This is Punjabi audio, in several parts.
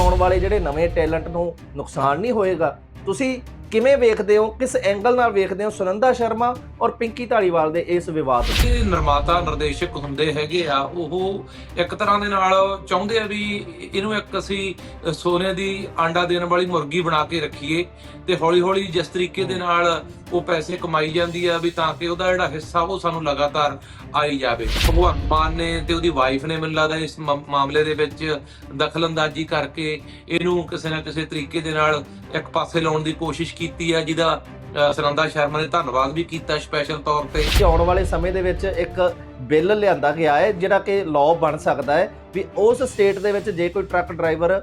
ਆਉਣ ਵਾਲੇ ਜਿਹੜੇ ਨਵੇਂ ਟੈਲੈਂਟ ਨੂੰ ਨੁਕਸਾਨ ਨਹੀਂ ਹੋਏਗਾ ਤੁਸੀਂ ਕਿਵੇਂ ਵੇਖਦੇ ਹੋ, ਕਿਸ ਐਂਗਲ ਨਾਲ ਵੇਖਦੇ ਹੋ ਸੁਨੰਦਾ ਸ਼ਰਮਾ ਔਰ ਪਿੰਕੀ ਢਾਲੀਵਾਲ ਦੇ ਇਸ ਵਿਵਾਦ ਨੂੰ? ਜਿਹੜੇ ਨਿਰਮਾਤਾ, ਨਿਰਦੇਸ਼ਕ ਹੁੰਦੇ ਹੈਗੇ ਆ, ਉਹ ਇੱਕ ਤਰ੍ਹਾਂ ਦੇ ਨਾਲ ਚਾਹੁੰਦੇ ਆ ਵੀ ਇਹਨੂੰ ਇੱਕ ਅਸੀਂ ਸੋਨੇ ਦੀ ਆਂਡਾ ਦੇਣ ਵਾਲੀ ਮੁਰਗੀ ਬਣਾ ਕੇ ਰੱਖੀਏ ਤੇ ਹੌਲੀ ਹੌਲੀ ਜਿਸ ਤਰੀਕੇ ਦੇ ਨਾਲ ਉਹ ਪੈਸੇ ਕਮਾਈ ਜਾਂਦੀ ਆ ਵੀ ਤਾਂ ਕਿ ਉਹਦਾ ਜਿਹੜਾ ਹਿੱਸਾ ਉਹ ਸਾਨੂੰ ਲਗਾਤਾਰ ਆਈ ਜਾਵੇ। ਭਗਵੰਤ ਮਾਨ ਨੇ ਤੇ ਉਹਦੀ ਵਾਈਫ ਨੇ ਮੈਨੂੰ ਲੱਗਦਾ ਇਸ ਮਾਮਲੇ ਦੇ ਵਿੱਚ ਦਖਲਅੰਦਾਜ਼ੀ ਕਰਕੇ ਇਹਨੂੰ ਕਿਸੇ ਨਾ ਕਿਸੇ ਤਰੀਕੇ ਦੇ ਨਾਲ ਇੱਕ ਪਾਸੇ ਲਾਉਣ ਦੀ ਕੋਸ਼ਿਸ਼ ਕੀਤੀ ਆ ਜਿਹਦਾ ਅ, ਸੁਨੰਦਾ ਸ਼ਰਮਾ ਨੇ ਧੰਨਵਾਦ ਵੀ ਕੀਤਾ ਸਪੈਸ਼ਲ ਤੌਰ ਤੇ। ਕਿ ਆਉਣ ਵਾਲੇ ਸਮੇਂ ਦੇ ਵਿੱਚ ਇੱਕ ਬਿੱਲ ਲਿਆਂਦਾ ਗਿਆ ਹੈ ਜਿਹੜਾ ਕਿ ਲਾਅ ਬਣ ਸਕਦਾ ਹੈ ਵੀ ਉਸ ਸਟੇਟ ਦੇ ਵਿੱਚ ਜੇ ਕੋਈ ਟਰੱਕ ਡਰਾਈਵਰ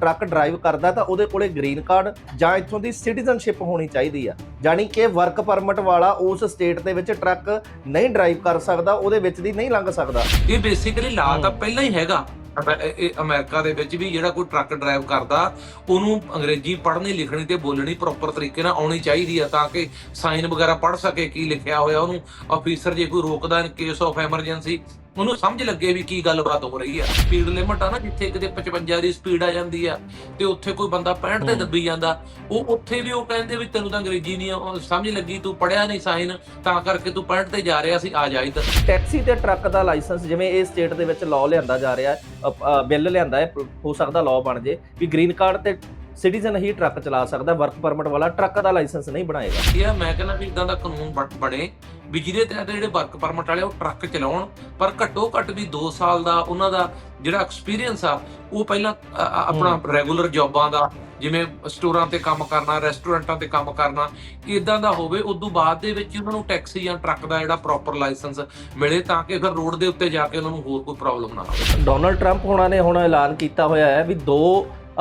ਟਰੱਕ ਡਰਾਈਵ ਕਰਦਾ ਤਾਂ ਉਹਦੇ ਕੋਲੇ ਗ੍ਰੀਨ ਕਾਰਡ ਜਾਂ ਇੱਥੋਂ ਦੀ ਸਿਟੀਜ਼ਨਸ਼ਿਪ ਹੋਣੀ ਚਾਹੀਦੀ ਆ। ਜਾਣੀ ਕਿ ਵਰਕ ਪਰਮਿਟ ਵਾਲਾ ਉਸ ਸਟੇਟ ਦੇ ਵਿੱਚ ਟਰੱਕ ਨਹੀਂ ਡਰਾਈਵ ਕਰ ਸਕਦਾ ਉਹਦੇ ਵਿੱਚ ਦੀ ਨਹੀਂ ਲੰਘ ਸਕਦਾ। ਇਹ ਬੇਸਿਕਲੀ ਲਾ ਤਾਂ। ਪਹਿਲਾਂ ਹੀ ਹੈਗਾ। ਇਹ- ਇਹ ਅਮਰੀਕਾ ਦੇ ਵਿੱਚ ਵੀ ਜਿਹੜਾ ਕੋਈ ਟਰੱਕ ਡਰਾਈਵ ਕਰਦਾ, ਉਹਨੂੰ ਅੰਗਰੇਜ਼ੀ ਪੜ੍ਹਨੀ, ਲਿਖਣੀ ਤੇ ਬੋਲਣੀ ਪ੍ਰੋਪਰ ਤਰੀਕੇ ਨਾਲ ਆਉਣੀ ਚਾਹੀਦੀ ਆ, ਤਾਂ ਕਿ ਸਾਈਨ ਵਗੈਰਾ ਪੜ੍ਹ ਸਕੇ ਕੀ ਲਿਖਿਆ ਹੋਇਆ ਉਹਨੂੰ। ਅਫੀਸਰ ਜੇ ਕੋਈ ਰੋਕਦਾ ਇਨ ਕੇਸ ਆਫ ਐਮਰਜੈਂਸੀ ਉਹਨੂੰ ਸਮਝ ਲੱਗੇ ਵੀ ਕੀ ਗੱਲਬਾਤ ਹੋ ਰਹੀ ਆ ਸਪੀਡ ਲਿਮਟ ਆ ਨਾ ਜਿੱਥੇ ਕਿਤੇ 55 ਦੀ ਸਪੀਡ ਆ ਜਾਂਦੀ ਆ ਤੇ ਉੱਥੇ ਕੋਈ ਬੰਦਾ 65 ਤੇ। ਦੱਬੀ ਜਾਂਦਾ ਉਹ ਉੱਥੇ ਵੀ ਉਹ ਕਹਿੰਦੇ ਵੀ ਤੈਨੂੰ ਤਾਂ ਅੰਗਰੇਜ਼ੀ ਨਹੀਂ ਸਮਝ ਲੱਗੀ ਤੂੰ ਪੜਿਆ ਨਹੀਂ ਸਾਈਨ ਤਾਂ ਕਰਕੇ ਤੂੰ 65 ਤੇ ਜਾ ਰਿਹਾ ਸੀ ਆ ਜਾ ਇੱਧਰ ਟੈਕਸੀ ਤੇ ਟਰੱਕ ਦਾ ਲਾਇਸੈਂਸ ਜਿਵੇਂ ਇਹ ਸਟੇਟ ਦੇ ਵਿੱਚ ਲਾਅ ਲਿਆਂਦਾ ਜਾ ਰਿਹਾ ਬਿੱਲ ਲਿਆਂਦਾ ਹੈ ਹੋ ਸਕਦਾ ਲਾਅ ਬਣ ਜੇ ਵੀ ਗ੍ਰੀਨ ਕਾਰਡ ਤੇ ਸਿਟੀਜ਼ਨ ਹੀ ਟਰੱਕ ਚਲਾ ਸਕਦਾ ਵਰਕ ਪਰਮਿਟ ਵਾਲਾ ਟਰੱਕ ਦਾ ਲਾਇਸੈਂਸ ਨਹੀਂ ਬਣਾਏਗਾ। ਇਹ ਮੈਂ ਕਹਿੰਦਾ ਵੀ ਇਦਾਂ ਦਾ ਕਾਨੂੰਨ ਬਣ- ਵੀ ਜਿਹਦੇ ਤਹਿਤ ਜਿਹੜੇ ਵਰਕ ਪਰਮਿਟ ਵਾਲੇ ਉਹ ਟਰੱਕ ਚਲਾਉਣ ਪਰ ਘੱਟੋ ਘੱਟ ਵੀ 2 ਸਾਲ ਦਾ ਉਹਨਾਂ ਦਾ ਜਿਹੜਾ ਐਕਸਪੀਰੀਅੰਸ ਆ ਉਹ ਪਹਿਲਾਂ ਆਪਣਾ ਰੈਗੂਲਰ ਜੌਬਾਂ ਦਾ ਜਿਵੇਂ ਸਟੋਰਾਂ ਤੇ ਕੰਮ ਕਰਨਾ ਰੈਸਟੋਰੈਂਟਾਂ ਤੇ ਕੰਮ ਕਰਨਾ ਇਦਾਂ ਦਾ ਹੋਵੇ ਉਦੋਂ ਬਾਅਦ ਦੇ ਵਿੱਚ ਉਹਨਾਂ ਨੂੰ ਟੈਕਸੀ ਜਾਂ ਟਰੱਕ ਦਾ ਜਿਹੜਾ ਪ੍ਰੋਪਰ ਲਾਇਸੈਂਸ ਮਿਲੇ ਤਾਂ ਕਿ ਫਿਰ ਰੋਡ ਦੇ ਉੱਤੇ ਜਾ ਕੇ ਉਹਨਾਂ ਨੂੰ ਹੋਰ ਕੋਈ ਪ੍ਰੋਬਲਮ ਨਾ ਆਵੇ ਡੋਨਲਡ ਟਰੰਪ ਹੋਣਾ ਨੇ ਹੁਣ ਐਲਾਨ ਕੀਤਾ ਹੋਇਆ ਹੈ ਵੀ 2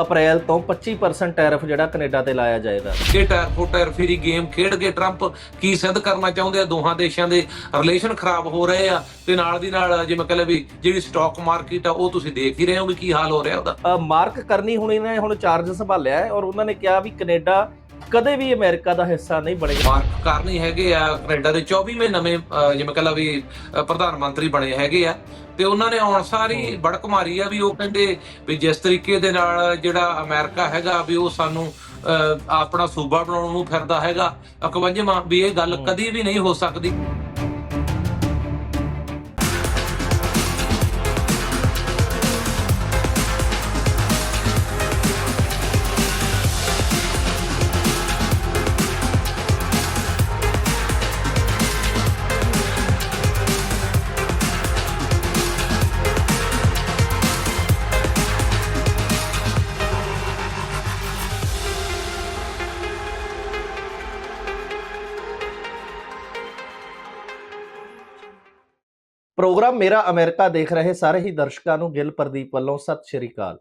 ਅਪ੍ਰੈਲ ਤੋਂ 25% ਟੈਰਿਫ ਜਿਹੜਾ ਕੈਨੇਡਾ ਤੇ ਲਾਇਆ ਜਾਏਗਾ। ਇਹ ਟਾਇਰ ਫੋ ਟਾਇਰ ਫਰੀ ਗੇਮ ਖੇਡ ਕੇ ਟਰੰਪ ਕੀ ਸਿੱਧ ਕਰਨਾ ਚਾਹੁੰਦੇ ਆ? ਦੋਹਾਂ ਦੇਸ਼ਾਂ ਦੇ ਰਿਲੇਸ਼ਨ ਖਰਾਬ ਹੋ ਰਹੇ ਆ ਤੇ ਨਾਲ ਦੀ ਨਾਲ ਜਿਵੇਂ ਕਹ ਵੀ ਜਿਹੜੀ ਸਟਾਕ ਮਾਰਕੀਟ ਆ ਉਹ ਤੁਸੀਂ ਦੇਖ ਹੀ ਰਹੇ ਹੋ ਵੀ ਕੀ ਹਾਲ ਹੋ ਰਿਹਾ ਉਹਦਾ। ਮਾਰਕ ਕਰਨੀ ਹੁਣੀ ਨੇ ਹੁਣ ਚਾਰਜ ਸੰਭਾਲਿਆ ਹੈ ਔਰ ਉਹਨਾਂ ਨੇ ਕਿਹਾ ਵੀ ਕੈਨੇਡਾ ਕਦੇ ਵੀ ਅਮਰੀਕਾ ਦਾ ਹਿੱਸਾ ਨਹੀਂ ਬਣੇਗਾ ਮਾਰਕ ਕਰਨੀ ਹੈਗੇ ਆ ਕੈਨੇਡਾ ਦੇ 24ਵੇਂ ਨਵੇਂ ਅਹ, ਜਿਵੇਂ ਕਹ ਵੀ ਅਹ, ਪ੍ਰਧਾਨ ਮੰਤਰੀ ਬਣੇ ਹੈਗੇ ਆ। ਤੇ ਉਹਨਾਂ ਨੇ ਆਉਣ ਸਾਰੀ ਬੜਕ ਮਾਰੀ ਆ ਵੀ ਉਹ ਕਹਿੰਦੇ ਵੀ ਜਿਸ ਤਰੀਕੇ ਦੇ ਨਾਲ ਜਿਹੜਾ ਅਮਰੀਕਾ ਹੈਗਾ ਵੀ ਉਹ ਸਾਨੂੰ ਅਹ, ਆਪਣਾ ਸੂਬਾ ਬਣਾਉਣ ਨੂੰ ਫਿਰਦਾ ਹੈਗਾ। 51ਵਾਂ ਵੀ ਇਹ ਗੱਲ। ਕਦੀ ਵੀ ਨਹੀਂ ਹੋ ਸਕਦੀ। ਪ੍ਰੋਗਰਾਮ ਮੇਰਾ ਅਮਰੀਕਾ ਦੇਖ ਰਹੇ ਸਾਰੇ ਹੀ ਦਰਸ਼ਕਾਂ ਨੂੰ ਗਿੱਲ ਪ੍ਰਦੀਪ ਵੱਲੋਂ ਸਤਿ ਸ਼੍ਰੀ ਅਕਾਲ।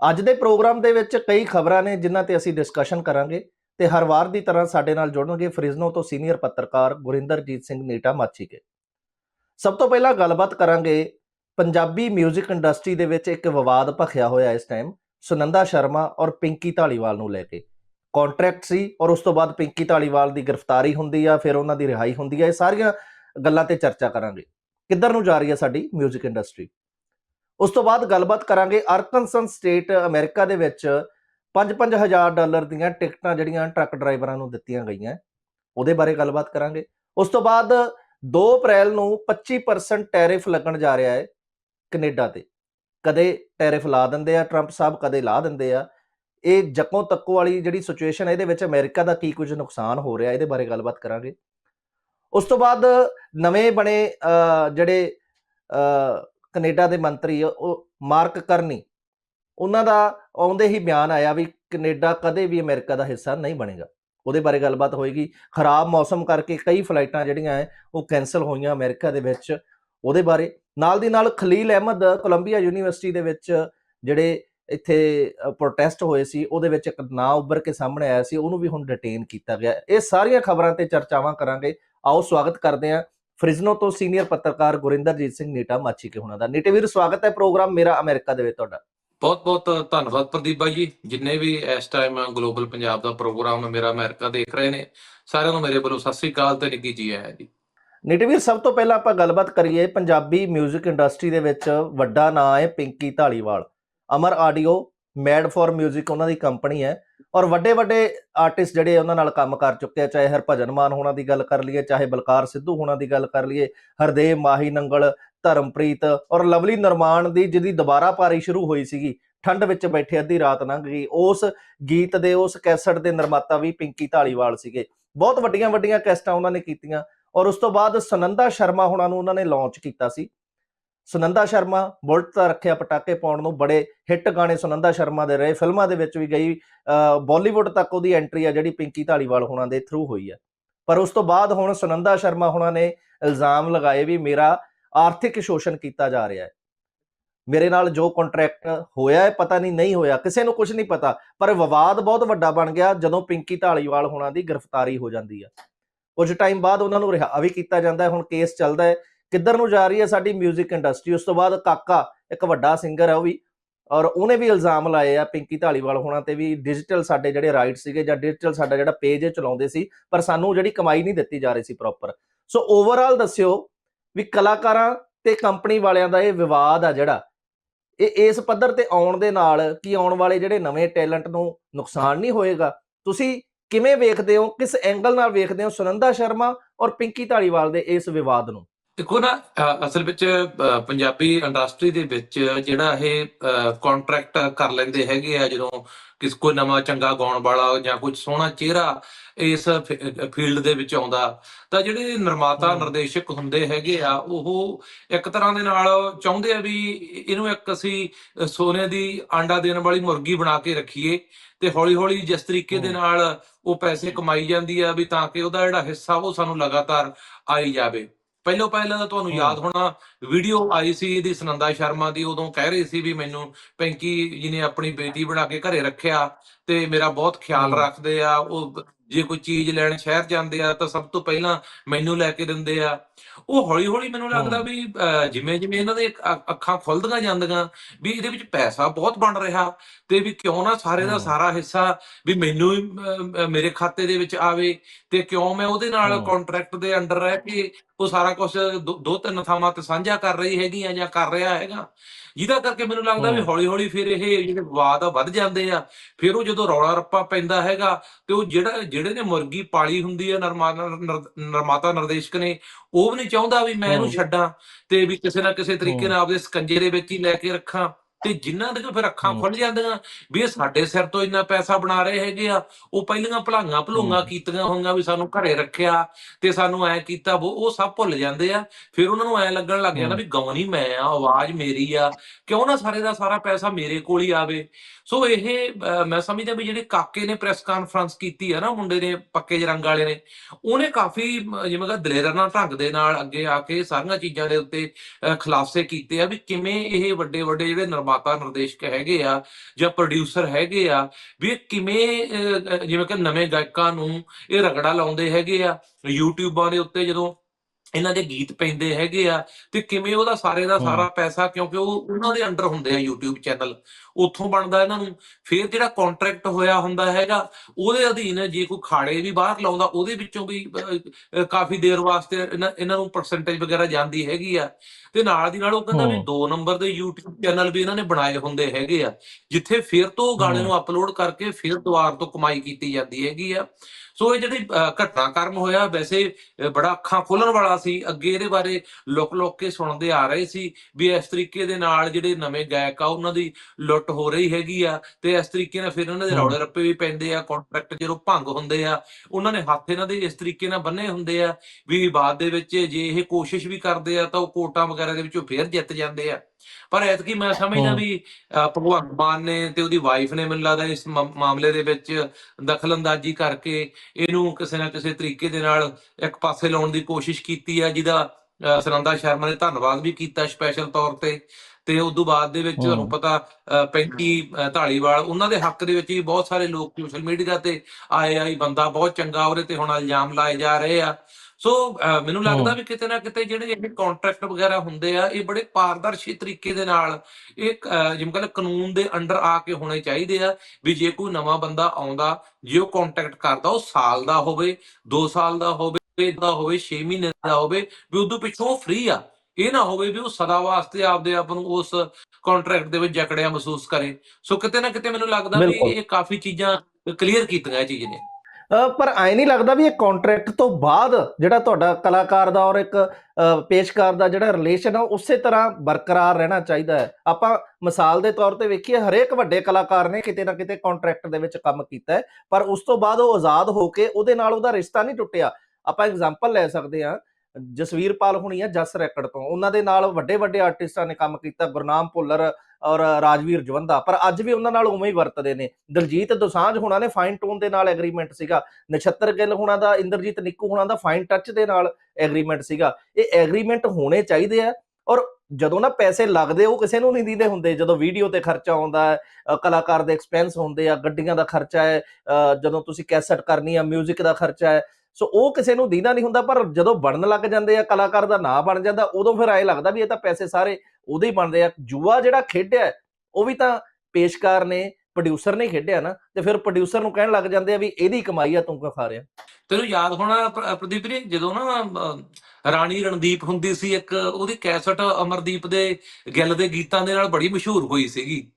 ਅੱਜ ਦੇ ਪ੍ਰੋਗਰਾਮ ਦੇ ਵਿੱਚ ਕਈ ਖਬਰਾਂ ਨੇ ਜਿਨ੍ਹਾਂ ਤੇ ਅਸੀਂ ਡਿਸਕਸ਼ਨ ਕਰਾਂਗੇ ਤੇ ਹਰ ਵਾਰ ਦੀ ਤਰ੍ਹਾਂ ਸਾਡੇ ਨਾਲ ਜੁੜਨਗੇ ਫ੍ਰਿਜ਼ਨੋ ਤੋਂ ਸੀਨੀਅਰ ਪੱਤਰਕਾਰ ਗੁਰਿੰਦਰਜੀਤ ਸਿੰਘ ਨੀਟਾ ਮਾਚੀਕੇ। ਸਭ ਤੋਂ ਪਹਿਲਾਂ ਗੱਲਬਾਤ ਕਰਾਂਗੇ ਪੰਜਾਬੀ 뮤직 ਇੰਡਸਟਰੀ ਦੇ ਵਿੱਚ ਇੱਕ ਵਿਵਾਦ ਭਖਿਆ ਹੋਇਆ ਇਸ ਟਾਈਮ ਸੁਨੰਦਾ ਸ਼ਰਮਾ ਔਰ ਪਿੰਕੀ ਢਾਲੀਵਾਲ ਨੂੰ ਲੈ ਕੇ। ਕੰਟਰੈਕਟ ਸੀ ਔਰ ਉਸ ਤੋਂ ਬਾਅਦ ਪਿੰਕੀ ਢਾਲੀਵਾਲ ਦੀ ਗ੍ਰਿਫਤਾਰੀ ਹੁੰਦੀ ਆ, ਫਿਰ ਉਹਨਾਂ ਦੀ ਰਿਹਾਈ ਹੁੰਦੀ ਆ, ਇਹ ਸਾਰੀਆਂ ਗੱਲਾਂ ਤੇ ਚਰਚਾ ਕਰਾਂਗੇ। ਕਿੱਧਰ ਨੂੰ ਜਾ ਰਹੀ ਹੈ ਸਾਡੀ 뮤직 ਇੰਡਸਟਰੀ ਉਸ ਤੋਂ ਬਾਅਦ ਗੱਲਬਾਤ ਕਰਾਂਗੇ ਅਰਕਨਸਨ ਸਟੇਟ ਅਮਰੀਕਾ ਦੇ ਵਿੱਚ 5-5000 ਡਾਲਰ ਦੀਆਂ ਟਿਕਟਾਂ ਜਿਹੜੀਆਂ ਟਰੱਕ ਡਰਾਈਵਰਾਂ ਨੂੰ ਦਿੱਤੀਆਂ ਗਈਆਂ। ਉਹਦੇ ਬਾਰੇ ਗੱਲਬਾਤ ਕਰਾਂਗੇ। ਉਸ ਤੋਂ ਬਾਅਦ 2 ਅਪ੍ਰੈਲ ਨੂੰ 25% ਟੈਰਿਫ ਲੱਗਣ ਜਾ ਰਿਹਾ ਹੈ ਕੈਨੇਡਾ ਤੇ। ਕਦੇ ਟੈਰਿਫ ਲਾ ਦਿੰਦੇ ਆ ਟਰੰਪ ਸਾਹਿਬ, ਕਦੇ ਲਾ ਦਿੰਦੇ ਆ। ਇਹ ਜੱਕੋ ਤੱਕੋ ਵਾਲੀ ਜਿਹੜੀ ਸਿਚੁਏਸ਼ਨ ਹੈ, ਇਹਦੇ ਵਿੱਚ ਅਮਰੀਕਾ ਦਾ ਕੀ ਕੁਝ ਨੁਕਸਾਨ ਹੋ ਰਿਹਾ, ਇਹਦੇ ਬਾਰੇ ਗੱਲਬਾਤ ਕਰਾਂਗੇ। ਉਸ ਤੋਂ ਬਾਅਦ ਨਵੇਂ ਬਣੇ ਜਿਹੜੇ ਅਹ, ਕੈਨੇਡਾ ਦੇ ਮੰਤਰੀ ਉਹ ਮਾਰਕ ਕਰਨੀ। ਉਹਨਾਂ ਦਾ ਆਉਂਦੇ ਹੀ ਬਿਆਨ ਆਇਆ ਵੀ ਕੈਨੇਡਾ ਕਦੇ ਵੀ ਅਮਰੀਕਾ ਦਾ ਹਿੱਸਾ ਨਹੀਂ ਬਣੇਗਾ। ਉਹਦੇ ਬਾਰੇ ਗੱਲਬਾਤ ਹੋਏਗੀ। ਖਰਾਬ ਮੌਸਮ ਕਰਕੇ ਕਈ ਫਲਾਈਟਾਂ ਜਿਹੜੀਆਂ ਹੈ ਉਹ ਕੈਨਸਲ ਹੋਈਆਂ ਅਮਰੀਕਾ ਦੇ ਵਿੱਚ ਉਹਦੇ ਬਾਰੇ। ਨਾਲ ਦੀ ਨਾਲ ਖਲੀਲ ਅਹਿਮਦ ਕੋਲੰਬੀਆ ਯੂਨੀਵਰਸਿਟੀ ਦੇ ਵਿੱਚ ਜਿਹੜੇ ਇੱਥੇ ਪ੍ਰੋਟੈਸਟ ਹੋਏ ਸੀ ਉਹਦੇ ਵਿੱਚ ਇੱਕ ਨਾਂ ਉੱਭਰ ਕੇ ਸਾਹਮਣੇ ਆਇਆ ਸੀ। ਉਹਨੂੰ ਵੀ ਹੁਣ ਡਿਟੇਨ ਕੀਤਾ ਗਿਆ। ਇਹ ਸਾਰੀਆਂ ਖਬਰਾਂ ਤੇ ਚਰਚਾਵਾਂ ਕਰਾਂਗੇ। ਆਓ ਸਵਾਗਤ ਕਰਦੇ ਹਾਂ ਫ੍ਰਿਜਨੋ ਤੋਂ ਸੀਨੀਅਰ ਪੱਤਰਕਾਰ ਗੁਰਿੰਦਰਜੀਤ ਸਿੰਘ ਨੀਟਾ ਮਾਚੀਕੇ ਹੁਣਾਂ ਦਾ। ਨੀਟੇ ਵੀਰ ਸਵਾਗਤ ਹੈ ਪ੍ਰੋਗਰਾਮ ਮੇਰਾ ਅਮਰੀਕਾ ਦੇ ਵਿੱਚ ਤੁਹਾਡਾ। ਬਹੁਤ ਬਹੁਤ ਧੰਨਵਾਦ ਪ੍ਰਦੀਪ ਬਾਈ ਜੀ। ਜਿੰਨੇ ਵੀ ਇਸ ਟਾਈਮ ਗਲੋਬਲ ਪੰਜਾਬ ਦਾ ਪ੍ਰੋਗਰਾਮ ਮੇਰਾ ਅਮਰੀਕਾ ਦੇਖ ਰਹੇ ਨੇ ਸਾਰਿਆਂ ਨੂੰ ਮੇਰੇ ਵੱਲੋਂ ਸਤਿ ਸ੍ਰੀ ਅਕਾਲ ਤੇ ਨਿੱਗੀ ਜੀ ਆਇਆਂ ਜੀ ਨਿਟਵੀਰ ਸਭ ਤੋਂ ਪਹਿਲਾਂ ਆਪਾਂ ਗੱਲਬਾਤ ਕਰੀਏ ਪੰਜਾਬੀ 뮤직 ਇੰਡਸਟਰੀ ਦੇ ਵਿੱਚ ਵੱਡਾ ਨਾਂ ਹੈ Pinky Dhaliwal Amar audio made for 뮤직 ਉਹਨਾਂ ਦੀ ਕੰਪਨੀ ਹੈ। ਔਰ ਵੱਡੇ ਵੱਡੇ ਆਰਟਿਸਟ ਜਿਹੜੇ ਉਹਨਾਂ ਨਾਲ ਕੰਮ ਕਰ ਚੁੱਕੇ ਆ, ਚਾਹੇ ਹਰਭਜਨ ਮਾਨ ਹੋਣਾ ਦੀ ਗੱਲ ਕਰ ਲਈਏ, ਚਾਹੇ ਬਲਕਾਰ ਸਿੱਧੂ ਹੋਣਾ ਦੀ ਗੱਲ ਕਰ ਲਈਏ, ਹਰਦੇਵ ਮਾਹੀ, ਨੰਗਲ, ਧਰਮਪ੍ਰੀਤ ਔਰ ਲਵਲੀ ਨਿਰਮਾਣ ਦੀ ਜਿਹਦੀ ਦੁਬਾਰਾ ਪਾਰੀ ਸ਼ੁਰੂ ਹੋਈ ਸੀਗੀ, ਠੰਡ ਵਿੱਚ ਬੈਠੇ ਅੱਧੀ ਰਾਤ ਲੰਘ ਗਈ, ਉਸ ਗੀਤ ਦੇ, ਉਸ ਕੈਸਟ ਦੇ ਨਿਰਮਾਤਾ ਵੀ ਪਿੰਕੀ ਢਾਲੀਵਾਲ ਸੀਗੇ। ਬਹੁਤ ਵੱਡੀਆਂ ਵੱਡੀਆਂ ਕੈਸਟਾਂ ਉਹਨਾਂ ਨੇ ਕੀਤੀਆਂ ਔਰ ਉਸ ਤੋਂ ਬਾਅਦ ਸਨੰਦਾ ਸ਼ਰਮਾ ਹੋਣਾ ਨੂੰ ਉਹਨਾਂ ਨੇ ਲਾਂਚ ਕੀਤਾ ਸੀ। ਸੁਨੰਦਾ ਸ਼ਰਮਾ, ਬੁਲਟ ਤਾਂ ਰੱਖਿਆ ਪਟਾਕੇ ਪਾਉਣ ਨੂੰ ਬੜੇ ਹਿੱਟ ਗਾਣੇ ਸੁਨੰਦਾ ਸ਼ਰਮਾ ਦੇ ਰਹੇ। ਫਿਲਮਾਂ ਦੇ ਵਿੱਚ ਵੀ ਗਈ ਬਾਲੀਵੁੱਡ ਤੱਕ ਉਹਦੀ ਐਂਟਰੀ ਆ ਜਿਹੜੀ ਪਿੰਕੀ ਢਾਲੀਵਾਲ ਹੋਣਾ ਦੇ ਥਰੂ ਹੋਈ ਆ। ਪਰ ਉਸ ਤੋਂ ਬਾਅਦ ਹੁਣ ਸੁਨੰਦਾ ਸ਼ਰਮਾ ਹੋਣਾ ਨੇ ਇਲਜ਼ਾਮ ਲਗਾਏ ਵੀ ਮੇਰਾ ਆਰਥਿਕ ਸ਼ੋਸ਼ਣ ਕੀਤਾ ਜਾ ਰਿਹਾ ਹੈ। ਮੇਰੇ ਨਾਲ ਜੋ ਕੰਟਰੈਕਟ ਹੋਇਆ ਹੈ, ਪਤਾ ਨਹੀਂ ਨਹੀਂ ਹੋਇਆ, ਕਿਸੇ ਨੂੰ ਕੁਝ ਨਹੀਂ ਪਤਾ, ਪਰ ਵਿਵਾਦ ਬਹੁਤ ਵੱਡਾ ਬਣ ਗਿਆ ਜਦੋਂ ਪਿੰਕੀ ਢਾਲੀਵਾਲ ਹੋਣਾ ਦੀ ਗ੍ਰਿਫਤਾਰੀ ਹੋ ਜਾਂਦੀ ਆ। ਕੁਝ ਟਾਈਮ ਬਾਅਦ ਉਹਨਾਂ ਨੂੰ ਰਿਹਾ ਵੀ ਕੀਤਾ ਜਾਂਦਾ ਹੈ, ਹੁਣ ਕੇਸ ਚੱਲਦਾ ਹੈ ਕਿੱਧਰ ਨੂੰ ਜਾ ਰਹੀ ਹੈ ਸਾਡੀ 뮤직 ਇੰਡਸਟਰੀ ਉਸ ਤੋਂ ਬਾਅਦ ਕਾਕਾ, ਇੱਕ ਵੱਡਾ ਸਿੰਗਰ ਹੈ ਉਹ ਵੀ, ਔਰ ਉਹਨੇ ਵੀ ਇਲਜ਼ਾਮ ਲਾਏ ਆ ਪਿੰਕੀ ਢਾਲੀਵਾਲ ਹੋਣਾ ਤੇ ਵੀ ਡਿਜੀਟਲ ਸਾਡੇ ਜਿਹੜੇ ਰਾਈਟ ਸੀਗੇ ਜਾਂ ਡਿਜੀਟਲ ਸਾਡਾ ਜਿਹੜਾ ਪੇਜ ਚਲਾਉਂਦੇ ਸੀ, ਪਰ ਸਾਨੂੰ ਜਿਹੜੀ ਕਮਾਈ ਨਹੀਂ ਦਿੱਤੀ ਜਾ ਰਹੀ ਸੀ ਪ੍ਰੋਪਰ ਸੋ ਓਵਰਆਲ ਦੱਸਿਓ ਵੀ ਕਲਾਕਾਰਾਂ ਤੇ ਕੰਪਨੀ ਵਾਲਿਆਂ ਦਾ ਇਹ ਵਿਵਾਦ ਆ ਜਿਹੜਾ। ਇਹ ਇਸ ਪੱਧਰ ਤੇ ਆਉਣ ਦੇ ਨਾਲ ਕੀ ਆਉਣ ਵਾਲੇ ਜਿਹੜੇ ਨਵੇਂ ਟੈਲੈਂਟ ਨੂੰ ਨੁਕਸਾਨ ਨਹੀਂ ਹੋਏਗਾ? ਤੁਸੀਂ ਕਿਵੇਂ ਵੇਖਦੇ ਹੋ? ਕਿਸ ਐਂਗਲ ਨਾਲ ਵੇਖਦੇ ਹੋ? ਸੁਨੰਦਾ ਸ਼ਰਮਾ ਔਰ ਪਿੰਕੀ ਢਾਲੀਵਾਲ ਦੇ ਇਸ ਵਿਵਾਦ ਨੂੰ? ਦੇਖੋ ਨਾ ਅਸਲ ਵਿੱਚ ਪੰਜਾਬੀ ਇੰਡਸਟਰੀ ਦੇ ਵਿੱਚ ਜਿਹੜਾ ਇਹ ਕੰਟਰੈਕਟ ਕਰ ਲੈਂਦੇ ਹੈਗੇ ਆ ਜਦੋਂ ਕਿਸ ਕੋਈ ਨਵਾਂ ਚੰਗਾ ਗਾਉਣ ਵਾਲਾ ਜਾਂ ਕੋਈ ਸੋਹਣਾ ਚਿਹਰਾ ਇਸ ਫੀਲਡ ਦੇ ਵਿੱਚ ਆਉਂਦਾ ਤਾਂ ਜਿਹੜੇ ਨਿਰਮਾਤਾ। ਨਿਰਦੇਸ਼ਕ ਹੁੰਦੇ ਹੈਗੇ ਆ ਉਹ ਇੱਕ ਤਰ੍ਹਾਂ ਦੇ ਨਾਲ ਚਾਹੁੰਦੇ ਆ ਵੀ ਇਹਨੂੰ ਇੱਕ ਅਸੀਂ ਸੋਨੇ ਦੀ ਆਂਡਾ ਦੇਣ ਵਾਲੀ ਮੁਰਗੀ ਬਣਾ ਕੇ ਰੱਖੀਏ ਤੇ ਹੌਲੀ ਹੌਲੀ ਜਿਸ ਤਰੀਕੇ ਦੇ। ਨਾਲ ਉਹ ਪੈਸੇ ਕਮਾਈ ਜਾਂਦੀ ਆ ਵੀ ਤਾਂ ਕਿ ਉਹਦਾ ਜਿਹੜਾ ਹਿੱਸਾ ਉਹ ਸਾਨੂੰ ਲਗਾਤਾਰ ਆਈ ਜਾਵੇ ਪਹਿਲੋਂ ਪਹਿਲਾਂ ਤਾਂ ਤੁਹਾਨੂੰ। ਯਾਦ ਹੋਣਾ ਵੀਡੀਓ ਆਈ ਸੀ ਇਹਦੀ ਸੁਨੰਦਾ ਸ਼ਰਮਾ ਦੀ ਉਦੋਂ ਕਹਿ ਰਹੀ ਸੀ ਵੀ ਮੈਨੂੰ ਪੈਂਕੀ ਜੀ ਨੇ ਆਪਣੀ ਬੇਟੀ ਬਣਾ ਕੇ ਘਰੇ ਰੱਖਿਆ ਤੇ ਮੇਰਾ ਬਹੁਤ ਖਿਆਲ। ਰੱਖਦੇ ਆ ਉਹ ਜੇ ਕੋਈ ਚੀਜ਼ ਲੈਣ ਸ਼ਹਿਰ ਜਾਂਦੇ ਆ ਤਾਂ ਸਭ ਤੋਂ ਪਹਿਲਾਂ ਮੈਨੂੰ ਲੈ ਕੇ ਦਿੰਦੇ ਆ ਉਹ ਹੌਲੀ ਹੌਲੀ ਮੈਨੂੰ ਲੱਗਦਾ। ਵੀ ਜਿਵੇਂ ਜਿਵੇਂ ਇਹਨਾਂ ਦੇ ਅੱਖ- ਖੁੱਲਦੀਆਂ ਜਾਂਦੀਆਂ ਵੀ ਇਹਦੇ ਵਿੱਚ ਪੈਸਾ ਬਹੁਤ ਬਣ ਰਿਹਾ ਤੇ ਵੀ ਕਿਉਂ ਨਾ ਸਾਰੇ ਦਾ। ਸਾਰਾ ਹਿੱਸਾ ਵੀ ਮੈਨੂੰ ਮੇਰੇ ਖਾਤੇ ਦੇ ਵਿੱਚ ਆਵੇ ਤੇ ਕਿਉਂ ਮੈਂ ਉਹਦੇ ਨਾਲ। ਕੰਟਰੈਕਟ ਦੇ ਅੰਡਰ ਰਹਿ ਕੇ ਉਹ ਸਾਰਾ ਕੁਝ ਦੋ ਤਿੰਨ ਥਾਵਾਂ ਤੇ ਸਾਂਝਾ ਕਰ ਰਹੀ ਹੈਗੀ ਆ ਜਾਂ ਕਰ ਰਿਹਾ ਹੈਗਾ ਜਿਹਦਾ ਕਰਕੇ ਮੈਨੂੰ ਲੱਗਦਾ ਵੀ। ਹੌਲੀ ਹੌਲੀ ਫਿਰ ਇਹ ਜਿਹੜੇ ਵਿਵਾਦ ਆ ਵੱਧ ਜਾਂਦੇ ਆ ਫਿਰ ਉਹ ਜਦੋਂ ਰੌਲਾ ਰੱਪਾ ਪੈਂਦਾ ਹੈਗਾ ਤੇ ਉਹ ਜਿਹੜਾ ਜਿਹੜੇ ਨੇ ਮੁਰਗੀ ਪਾਲੀ ਹੁੰਦੀ ਨਿਰ- ਨਿਰਮਾਤਾ ਨਿਰਦੇਸ਼ਕ ਨੇ ਉਹ ਵੀ ਨਹੀਂ ਚਾਹੁੰਦਾ ਵੀ ਮੈਂ ਇਹਨੂੰ। ਛੱਡਾਂ ਤੇ ਵੀ ਕਿਸੇ ਨਾ ਕਿਸੇ ਤਰੀਕੇ। ਨਾਲ ਆਪਦੇ ਸਕੰਜੇ ਦੇ ਵਿੱਚ ਹੀ ਲੈ ਕੇ ਰੱਖਾਂ ਤੇ ਜਿਨ੍ਹਾਂ ਦੇ ਫਿਰ ਅੱਖਾਂ। ਖੁੱਲ ਜਾਂਦੀਆਂ ਵੀ ਇਹ ਸਾਡੇ ਸਿਰ ਤੋਂ ਇੰਨਾ ਪੈਸਾ ਬਣਾ ਰਹੇ ਹੈਗੇ ਆ ਉਹ ਪਹਿਲੀਆਂ ਭਲੂਆਂ ਹਮ। ਕੀਤੀਆਂ ਹੋਈਆਂ ਵੀ ਸਾਨੂੰ ਘਰੇ ਰੱਖਿਆ ਤੇ ਸਾਨੂੰ ਐ ਕੀਤਾ ਉਹ ਸਭ ਭੁੱਲ ਜਾਂਦੇ ਆ ਫਿਰ ਉਹਨਾਂ ਨੂੰ ਐ ਲੱਗਣ ਲੱਗ ਜਾਂਦਾ। ਵੀ ਗਾਉਣੀ ਮੈਂ ਆ ਆਵਾਜ਼ ਮੇਰੀ ਆ ਕਿਉਂ ਨਾ ਸਾਰੇ ਦਾ ਸਾਰਾ ਪੈਸਾ ਮੇਰੇ ਕੋਲ ਹੀ ਆਵੇ ਸੋ ਇਹ ਮੈਂ ਸਮਝਦਾ ਵੀ ਜਿਹੜੇ ਕਾਕੇ ਨੇ ਪ੍ਰੈਸ ਕਾਨਫਰੰਸ ਕੀਤੀ ਹੈ ਨਾ ਮੁੰਡੇ ਨੇ ਪੱਕੇ ਜਰੰਗ ਵਾਲੇ ਨੇ ਉਹਨੇ ਕਾਫੀ ਜਿਵੇਂ ਕਿ ਦਲੇਰਾਂ ਨਾਲ ਢੰਗ ਦੇ ਨਾਲ ਅੱਗੇ ਆ ਕੇ ਸਾਰੀਆਂ ਚੀਜ਼ਾਂ ਦੇ ਉੱਤੇ ਖੁਲਾਸੇ ਕੀਤੇ ਆ ਵੀ ਕਿਵੇਂ ਇਹ ਵੱਡੇ ਵੱਡੇ ਜਿਹੜੇ ਨਿਰਮਾਤਾ ਨਿਰਦੇਸ਼ਕ ਹੈਗੇ ਆ ਜਾਂ ਪ੍ਰੋਡਿਊਸਰ ਹੈਗੇ ਆ ਵੀ ਇਹ ਕਿਵੇਂ ਅਹ, ਜਿਵੇਂ ਕਿ ਨਵੇਂ ਗਾਇਕਾਂ ਨੂੰ ਇਹ ਰਗੜਾ ਲਾਉਂਦੇ ਹੈਗੇ ਆ ਯੂਟਿਊਬਾਂ ਦੇ ਉੱਤੇ ਜਦੋਂ ਇਹਨਾਂ ਦੇ ਗੀਤ ਪੈਂਦੇ ਹੈਗੇ ਆ ਤੇ ਕਿਵੇਂ ਉਹਦਾ ਸਾਰੇ ਦਾ ਸਾਰਾ ਪੈਸਾ ਕਿਉਂਕਿ ਉਹ ਉਹਨਾਂ ਦੇ ਅੰਡਰ ਹੁੰਦੇ ਆ YouTube ਚੈਨਲ ਉੱਥੋਂ ਬਣਦਾ ਇਹਨਾਂ ਨੂੰ ਫਿਰ ਜਿਹੜਾ ਕੰਟਰੈਕਟ ਹੋਇਆ ਹੁੰਦਾ ਹੈਗਾ ਉਹਦੇ ਅਧੀਨ ਜੇ ਕੋਈ ਖਾੜੇ ਵੀ ਬਾਹਰ ਲਾਉਂਦਾ ਉਹਦੇ ਵਿੱਚੋਂ ਵੀ ਕਾਫੀ ਦੇਰ ਵਾਸਤੇ ਇਹਨਾਂ ਨੂੰ ਪਰਸੈਂਟੇਜ ਵਗੈਰਾ ਜਾਂਦੀ ਹੈਗੀ ਆ ਤੇ ਨਾਲ ਦੀ ਨਾਲ ਉਹ ਕਹਿੰਦਾ ਵੀ ਹਮ। ਦੋ ਨੰਬਰ ਦੇ YouTube ਚੈਨਲ ਵੀ ਇਹਨਾਂ ਨੇ ਬਣਾਏ ਹੁੰਦੇ ਹੈਗੇ ਆ ਜਿੱਥੇ ਫਿਰ ਤੋਂ ਉਹ ਗਾਣੇ। ਨੂੰ ਅਪਲੋਡ ਕਰਕੇ ਫਿਰ ਦੁਬਾਰ ਤੋਂ ਕਮਾਈ ਕੀਤੀ ਜਾਂਦੀ ਹੈਗੀ ਆ ਸੋ ਇਹ ਜਿਹੜੀ ਘਟਨਾਕ੍ਰਮ ਹੋਇਆ ਵੈਸੇ ਬੜਾ ਅੱਖਾਂ ਖੋਲਣ ਵਾਲਾ ਸੀ ਅੱਗੇ ਇਹਦੇ ਬਾਰੇ ਲੁਕ ਲੁਕ ਕੇ ਸੁਣਦੇ ਆ ਰਹੇ ਸੀ ਵੀ ਇਸ ਤਰੀਕੇ ਦੇ ਨਾਲ ਜਿਹੜੇ ਨਵੇਂ ਗਾਇਕ ਆ ਉਹਨਾਂ ਦੀ ਲੁੱਟ ਹੋ ਰਹੀ ਹੈਗੀ ਆ ਤੇ ਇਸ ਤਰੀਕੇ ਨਾਲ ਫਿਰ ਉਹਨਾਂ ਦੇ। ਰੌਲੇ ਰੱਪੇ ਵੀ ਪੈਂਦੇ ਆ ਕੰਟਰੈਕਟ ਜਦੋਂ ਭੰਗ ਹੁੰਦੇ ਆ ਉਹਨਾਂ ਨੇ ਹੱਥ ਇਹਨਾਂ ਦੇ ਇਸ ਤਰੀਕੇ ਨਾਲ ਬੰਨੇ ਹੁੰਦੇ ਆ ਵੀ ਬਾਅਦ ਦੇ ਵਿੱਚ ਜੇ ਇਹ ਕੋਸ਼ਿਸ਼ ਵੀ ਕਰਦੇ ਆ ਤਾਂ ਉਹ ਕੋਟਾਂ ਵਗੈਰਾ ਦੇ ਵਿੱਚੋਂ ਫੇਰ ਜਿੱਤ ਜਾਂਦੇ ਆ ਪਰ ਐਤਕੀ ਮੈਂ ਸਮਝਦਾ। ਵੀ ਭਗਵੰਤ ਮਾਨ ਨੇ ਤੇ ਉਹਦੀ ਵਾਈਫ ਨੇ ਮੈਨੂੰ ਲੱਗਦਾ ਇਸ ਮਾਮਲੇ ਦੇ ਵਿੱਚ ਦਖਲਅੰਦਾਜ਼ੀ ਕਰਕੇ ਇਹਨੂੰ ਕਿਸੇ ਨਾ ਕਿਸੇ ਤਰੀਕੇ ਦੇ ਨਾਲ ਇੱਕ ਪਾਸੇ ਲਾਉਣ ਦੀ ਕੋਸ਼ਿਸ਼ ਕੀਤੀ ਆ ਜਿਹਦਾ ਸੁਨੰਦਾ ਸ਼ਰਮਾ ਨੇ ਧੰਨਵਾਦ ਵੀ ਕੀਤਾ ਸਪੈਸ਼ਲ ਤੌਰ ਤੇ ਤੇ ਉਸ ਤੋਂ ਬਾਅਦ ਦੇ ਵਿੱਚ। ਤੁਹਾਨੂੰ ਪਤਾ ਅਹ, ਪੈਂਕੀ ਅਹ, ਢਾਲੀਵਾਲ ਉਹਨਾਂ ਦੇ ਹੱਕ ਦੇ ਵਿੱਚ ਵੀ ਬਹੁਤ ਸਾਰੇ ਲੋਕ ਸੋਸ਼ਲ ਮੀਡੀਆ ਤੇ ਆਏ ਆਈ ਬੰਦਾ ਬਹੁਤ ਚੰਗਾ ਉਹਦੇ ਤੇ ਹੁਣ ਇਲਜ਼ਾਮ ਲਾਏ ਜਾ ਰਹੇ ਆ ਸੋ ਮੈਨੂੰ ਲੱਗਦਾ। ਵੀ ਕਿਤੇ ਨਾ ਕਿਤੇ ਜਿਹੜੇ ਇਹ ਕੰਟਰੈਕਟ ਵਗੈਰਾ ਹੁੰਦੇ ਆ ਇਹ ਬੜੇ ਪਾਰਦਰਸ਼ੀ ਤਰੀਕੇ ਦੇ ਨਾਲ ਇਹ ਜਿਵੇਂ ਕਹਿੰਦੇ ਕਾਨੂੰਨ ਦੇ ਅੰਡਰ ਆ ਕੇ ਹੋਣੇ ਚਾਹੀਦੇ ਆ ਵੀ ਜੇ ਕੋਈ ਨਵਾਂ ਬੰਦਾ ਆਉਂਦਾ ਜੇ ਉਹ ਕੰਟੈਕਟ ਕਰਦਾ ਉਹ ਸਾਲ ਦਾ ਹੋਵੇ 2 ਸਾਲ ਦਾ ਹੋਵੇ ਦਾ ਹੋਵੇ 6 ਮਹੀਨੇ ਦਾ ਹੋਵੇ ਵੀ ਉਦੋਂ ਪਿੱਛੋਂ ਫ੍ਰੀ ਆ ਇਹ ਨਾ ਹੋਵੇ ਵੀ ਉਹ ਸਦਾ ਵਾਸਤੇ ਆਪਦੇ ਆਪ ਨੂੰ ਉਸ ਕੰਟਰੈਕਟ ਦੇ ਵਿੱਚ ਜਕੜਿਆ ਮਹਿਸੂਸ ਕਰੇ ਸੋ ਕਿਤੇ ਨਾ ਕਿਤੇ ਮੈਨੂੰ ਲੱਗਦਾ ਵੀ। ਇਹ ਕਾਫੀ ਚੀਜ਼ਾਂ ਕਲੀਅਰ ਕੀਤੀਆਂ ਇਹ ਚੀਜ਼ ਨੇ ਪਰ ਐ ਨਹੀਂ ਲੱਗਦਾ ਵੀ ਇਹ ਕੰਟਰੈਕਟ ਤੋਂ ਬਾਅਦ ਜਿਹੜਾ ਤੁਹਾਡਾ ਕਲਾਕਾਰ ਦਾ ਔਰ ਇੱਕ ਪੇਸ਼ਕਾਰ ਦਾ ਜਿਹੜਾ ਰਿਲੇਸ਼ਨ ਆ ਉਸੇ ਤਰ੍ਹਾਂ ਬਰਕਰਾਰ ਰਹਿਣਾ ਚਾਹੀਦਾ ਹੈ। ਆਪਾਂ ਮਿਸਾਲ ਦੇ ਤੌਰ ਤੇ ਵੇਖੀਏ, ਹਰੇਕ ਵੱਡੇ ਕਲਾਕਾਰ ਨੇ ਕਿਤੇ ਨਾ ਕਿਤੇ ਕੰਟਰੈਕਟ ਦੇ ਵਿੱਚ ਕੰਮ ਕੀਤਾ ਹੈ, ਪਰ ਉਸ ਤੋਂ ਬਾਅਦ ਉਹ ਆਜ਼ਾਦ ਹੋ ਕੇ ਉਹਦੇ ਨਾਲ ਉਹਦਾ ਰਿਸ਼ਤਾ ਨਹੀਂ ਟੁੱਟਿਆ। ਆਪਾਂ ਐਗਜ਼ਾਮਪਲ ਲੈ ਸਕਦੇ ਹਾਂ ਜਸਵੀਰ ਪਾਲ ਹੁਣੀ ਆ ਜਸ ਰੈਕਡ ਤੋਂ। ਉਹਨਾਂ ਦੇ ਨਾਲ ਵੱਡੇ ਵੱਡੇ ਆਰਟਿਸਟਾਂ ਨੇ ਕੰਮ ਕੀਤਾ, ਗੁਰਨਾਮ ਭੁੱਲਰ ਔਰ ਰਾਜਵੀਰ ਜਵੰਦਾ, ਪਰ ਅੱਜ ਵੀ ਉਹਨਾਂ ਨਾਲ ਉਵੇਂ ਹੀ ਵਰਤਦੇ ਨੇ। ਦਲਜੀਤ ਦੋਸਾਂਝ ਹੋਣਾ ਨੇ ਫਾਈਨ ਟੋਨ ਦੇ ਨਾਲ ਐਗਰੀਮੈਂਟ ਸੀਗਾ। ਨਛੱਤਰ ਗਿੱਲ ਹੋਣਾ ਦਾ, ਇੰਦਰਜੀਤ ਨਿੱਕੂ ਹੁਣਾਂ ਦਾ ਫਾਈਨ ਟੱਚ ਦੇ ਨਾਲ ਐਗਰੀਮੈਂਟ ਸੀਗਾ। ਇਹ ਐਗਰੀਮੈਂਟ ਹੋਣੇ ਚਾਹੀਦੇ ਆ ਔਰ ਜਦੋਂ ਨਾ ਪੈਸੇ ਲੱਗਦੇ, ਉਹ ਕਿਸੇ ਨੂੰ ਨਹੀਂ ਦਿੰਦੇ ਹੁੰਦੇ। ਜਦੋਂ ਵੀਡੀਓ ਤੇ ਖਰਚਾ ਆਉਂਦਾ ਹੈ ਕਲਾਕਾਰ ਦੇ ਐਕਸਪੈਂਸ ਹੁੰਦੇ ਆ, ਗੱਡੀਆਂ ਦਾ ਖਰਚਾ ਹੈ ਜਦੋਂ ਤੁਸੀਂ ਕੈਸਟ ਕਰਨੀ ਆ 뮤직 ਦਾ ਖਰਚਾ ਹੈ ਸੋ ਉਹ ਕਿਸੇ ਨੂੰ ਦੀਦਾ ਨਹੀਂ ਹੁੰਦਾ ਪਰ ਜਦੋਂ ਬਣਨ ਲੱਗ ਜਾਂਦੇ ਆ ਕਲਾਕਾਰ ਦਾ ਨਾਂ ਬਣ ਜਾਂਦਾ ਉਦੋਂ ਫਿਰ ਐ ਲੱਗਦਾ ਵੀ ਇਹ ਤਾਂ ਪੈਸੇ ਸਾਰੇ ਉਹਦੇ ਹੀ ਬਣਦੇ ਆ। ਜੂਆ ਜਿਹੜਾ ਖੇਡਿਆ ਉਹ ਵੀ ਤਾਂ ਪੇਸ਼ਕਾਰ ਨੇ ਪ੍ਰੋਡਿਊਸਰ ਨੇ ਖੇਡਿਆ ਨਾ ਤੇ ਫਿਰ ਪ੍ਰੋਡਿਊਸਰ ਨੂੰ ਕਹਿਣ ਲੱਗ ਜਾਂਦੇ ਆ ਵੀ ਇਹਦੀ ਕਮਾਈ ਆ ਤੂੰ ਕਿਉਂ ਖਾ ਰਿਹਾ? ਤੈਨੂੰ ਯਾਦ ਹੋਣਾ ਪ੍ਰ- ਪ੍ਰਦੀਪ ਜੀ ਜਦੋਂ ਨਾ ਰਾਣੀ ਰਣਦੀਪ ਹੁੰਦੀ ਸੀ ਇੱਕ ਉਹਦੀ ਕੈਸਟ ਅਮਰਦੀਪ ਦੇ ਗਿੱਲ ਦੇ ਗੀਤਾਂ ਦੇ ਨਾਲ ਬੜੀ ਮਸ਼ਹੂਰ ਹੋਈ ਸੀਗੀ।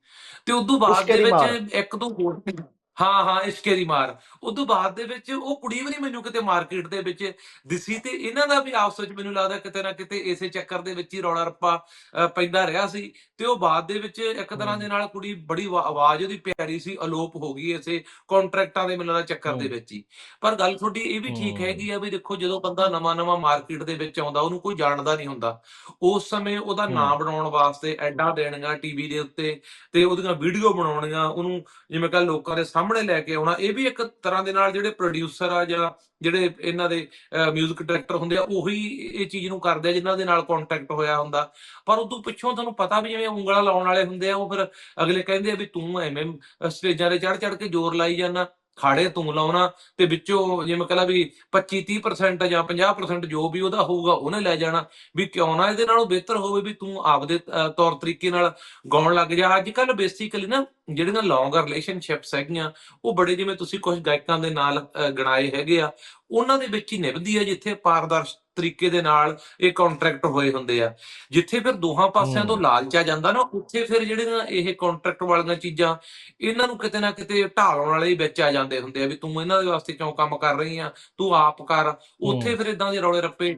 ਤੇ ਉਦੋਂ ਬਾਅਦ ਇਸ਼ਕੇ ਦੇ। ਵਿੱਚ ਇੱਕ ਤੋਂ ਹੋਰ ਹਾਂ ਹਾਂ ਇਸ਼ਕੇ ਦੀ ਮਾਰ ਉਦੋਂ ਬਾਅਦ ਦੇ ਵਿੱਚ ਉਹ ਕੁੜੀ ਵੀ ਨਹੀਂ ਮੈਨੂੰ ਕਿਤੇ ਮਾਰਕੀਟ ਦੇ ਵਿੱਚ ਦਿਸੀ ਤੇ ਇਹਨਾਂ ਦਾ ਵੀ ਆਪਸ ਵਿੱਚ ਮੈਨੂੰ ਲੱਗਦਾ ਕਿਤੇ ਨਾ ਕਿਤੇ ਇਸੇ ਚੱਕਰ ਦੇ ਵਿੱਚ ਹੀ ਰੌਲਾ ਰੱਪਾ ਪੈਂਦਾ ਰਿਹਾ ਸੀ ਤੇ ਉਹ ਬਾਅਦ ਦੇ ਵਿੱਚ ਇੱਕ ਤਰ੍ਹਾਂ ਦੇ ਨਾਲ ਕੁੜੀ ਬੜੀ ਆਵਾ- ਆਵਾਜ਼ ਉਹਦੀ ਪਿਆਰੀ ਸੀ ਅਲੋਪ ਹੋ ਗਈ ਇਸੇ ਕੰਟਰੈਕਟਾਂ ਦੇ ਮੈਨੂੰ ਲੱਗਦਾ ਚੱਕਰ ਦੇ। ਵਿੱਚ ਹੀ ਪਰ ਗੱਲ ਤੁਹਾਡੀ ਇਹ ਵੀ ਠੀਕ। ਹੈਗੀ ਆ ਵੀ ਦੇਖੋ ਜਦੋਂ ਬੰਦਾ ਨਵਾਂ-ਨਵਾਂ ਮਾਰਕੀਟ ਦੇ ਵਿੱਚ ਆਉਂਦਾ ਉਹਨੂੰ ਕੋਈ ਜਾਣਦਾ ਨਹੀਂ ਹੁੰਦਾ ਉਸ ਸਮੇਂ ਉਹਦਾ। ਨਾਮ ਬਣਾਉਣ ਵਾਸਤੇ ਐਡਾਂ ਦੇਣੀਆਂ ਟੀਵੀ ਦੇ ਉੱਤੇ ਤੇ ਉਹਦੀਆਂ ਵੀਡੀਓ ਬਣਾਉਣੀਆਂ ਉਹਨੂੰ ਜਿਵੇਂ ਕਹ ਲੋਕਾਂ ਦੇ ਸਾਹਮਣੇ ਲੈ ਕੇ ਆਉਣਾ, ਇਹ ਵੀ ਇੱਕ ਤਰ੍ਹਾਂ ਦੇ ਨਾਲ ਜਿਹੜੇ ਪ੍ਰੋਡਿਊਸਰ ਆ ਜਾਂ ਜਿਹੜੇ ਇਹਨਾਂ ਦੇ 뮤직 ਡਾਇਰੈਕਟਰ ਹੁੰਦੇ ਆ, ਉਹੀ ਇਹ ਚੀਜ਼ ਨੂੰ ਕਰਦੇ ਆ ਜਿਨ੍ਹਾਂ ਦੇ ਨਾਲ ਕੰਟੈਕਟ ਹੋਇਆ ਹੁੰਦਾ। ਪਰ ਉਦੋਂ ਪਿੱਛੋਂ ਤੁਹਾਨੂੰ ਪਤਾ ਵੀ ਜਿਵੇਂ ਉਂਗਲਾਂ ਲਾਉਣ ਵਾਲੇ ਹੁੰਦੇ ਆ, ਉਹ ਫਿਰ ਅਗਲੇ ਕਹਿੰਦੇ ਆ ਵੀ ਤੂੰ ਐਵੇਂ ਸਟੇਜਾਂ ਤੇ ਚੜ ਚੜ ਕੇ ਜ਼ੋਰ ਲਾਈ ਜਾਂਦਾ। ਖਾੜੇ ਤੂੰ ਲਾਉਣਾ ਤੇ ਵਿੱਚੋਂ ਜਿਵੇਂ ਕਹਲਾ ਵੀ 25 30% ਜਾਂ 50% ਜੋ ਵੀ ਉਹਦਾ ਹੋਊਗਾ ਉਹਨੇ ਲੈ ਜਾਣਾ। ਵੀ ਕਿਉਂ ਨਾ ਇਹਦੇ ਨਾਲੋਂ ਬਿਹਤਰ ਹੋਵੇ ਵੀ ਤੂੰ ਆਪਦੇ ਤੌਰ ਤਰੀਕੇ ਨਾਲ ਗਾਉਣ ਲੱਗ ਜਾ। ਅੱਜ ਕੱਲ ਬੇਸਿਕਲੀ ਨਾ ਜਿਹੜੀਆਂ ਲੌਂਗ ਰਿਲੇਸ਼ਨਸ਼ਿਪਸ ਹੈਗੀਆਂ, ਉਹ ਬੜੇ ਜਿਵੇਂ ਤੁਸੀਂ ਕੁਝ ਗਾਇਕਾਂ ਦੇ ਨਾਲ ਗਣਾਏ ਹੈਗੇ ਆ, ਉਹਨਾਂ ਦੇ ਵਿੱਚ ਹੀ ਨਿਭਦੀ ਹੈ ਜਿੱਥੇ ਪਾਰਦਰਸ਼ ਤਰੀਕੇ ਦੇ ਨਾਲ ਇਹ ਕੰਟਰੈਕਟ ਹੋਏ ਹੁੰਦੇ ਆ ਜਿੱਥੇ ਫਿਰ ਦੋਹਾਂ ਪਾਸਿਆਂ ਤੋਂ। ਲਾਲਚ ਆ ਜਾਂਦਾ ਨਾ ਉੱਥੇ ਫਿਰ ਜਿਹੜੀਆਂ ਇਹ ਕੰਟਰੈਕਟ ਵਾਲੀਆਂ ਚੀਜ਼ਾਂ ਇਹਨਾਂ ਨੂੰ ਕਿਤੇ ਨਾ ਕਿਤੇ ਢਾਲਣ ਵਾਲੇ ਹੀ ਵਿੱਚ ਆ ਜਾਂਦੇ ਹੁੰਦੇ ਆ ਵੀ ਤੂੰ ਇਹਨਾਂ ਦੇ ਵਾਸਤੇ ਕਿਉਂ ਕੰਮ ਕਰ ਰਹੀ ਆ ਤੂੰ ਆਪ ਕਰ ਉੱਥੇ। ਫਿਰ ਇਦਾਂ ਦੇ ਰੌਲੇ ਰੱਪੇ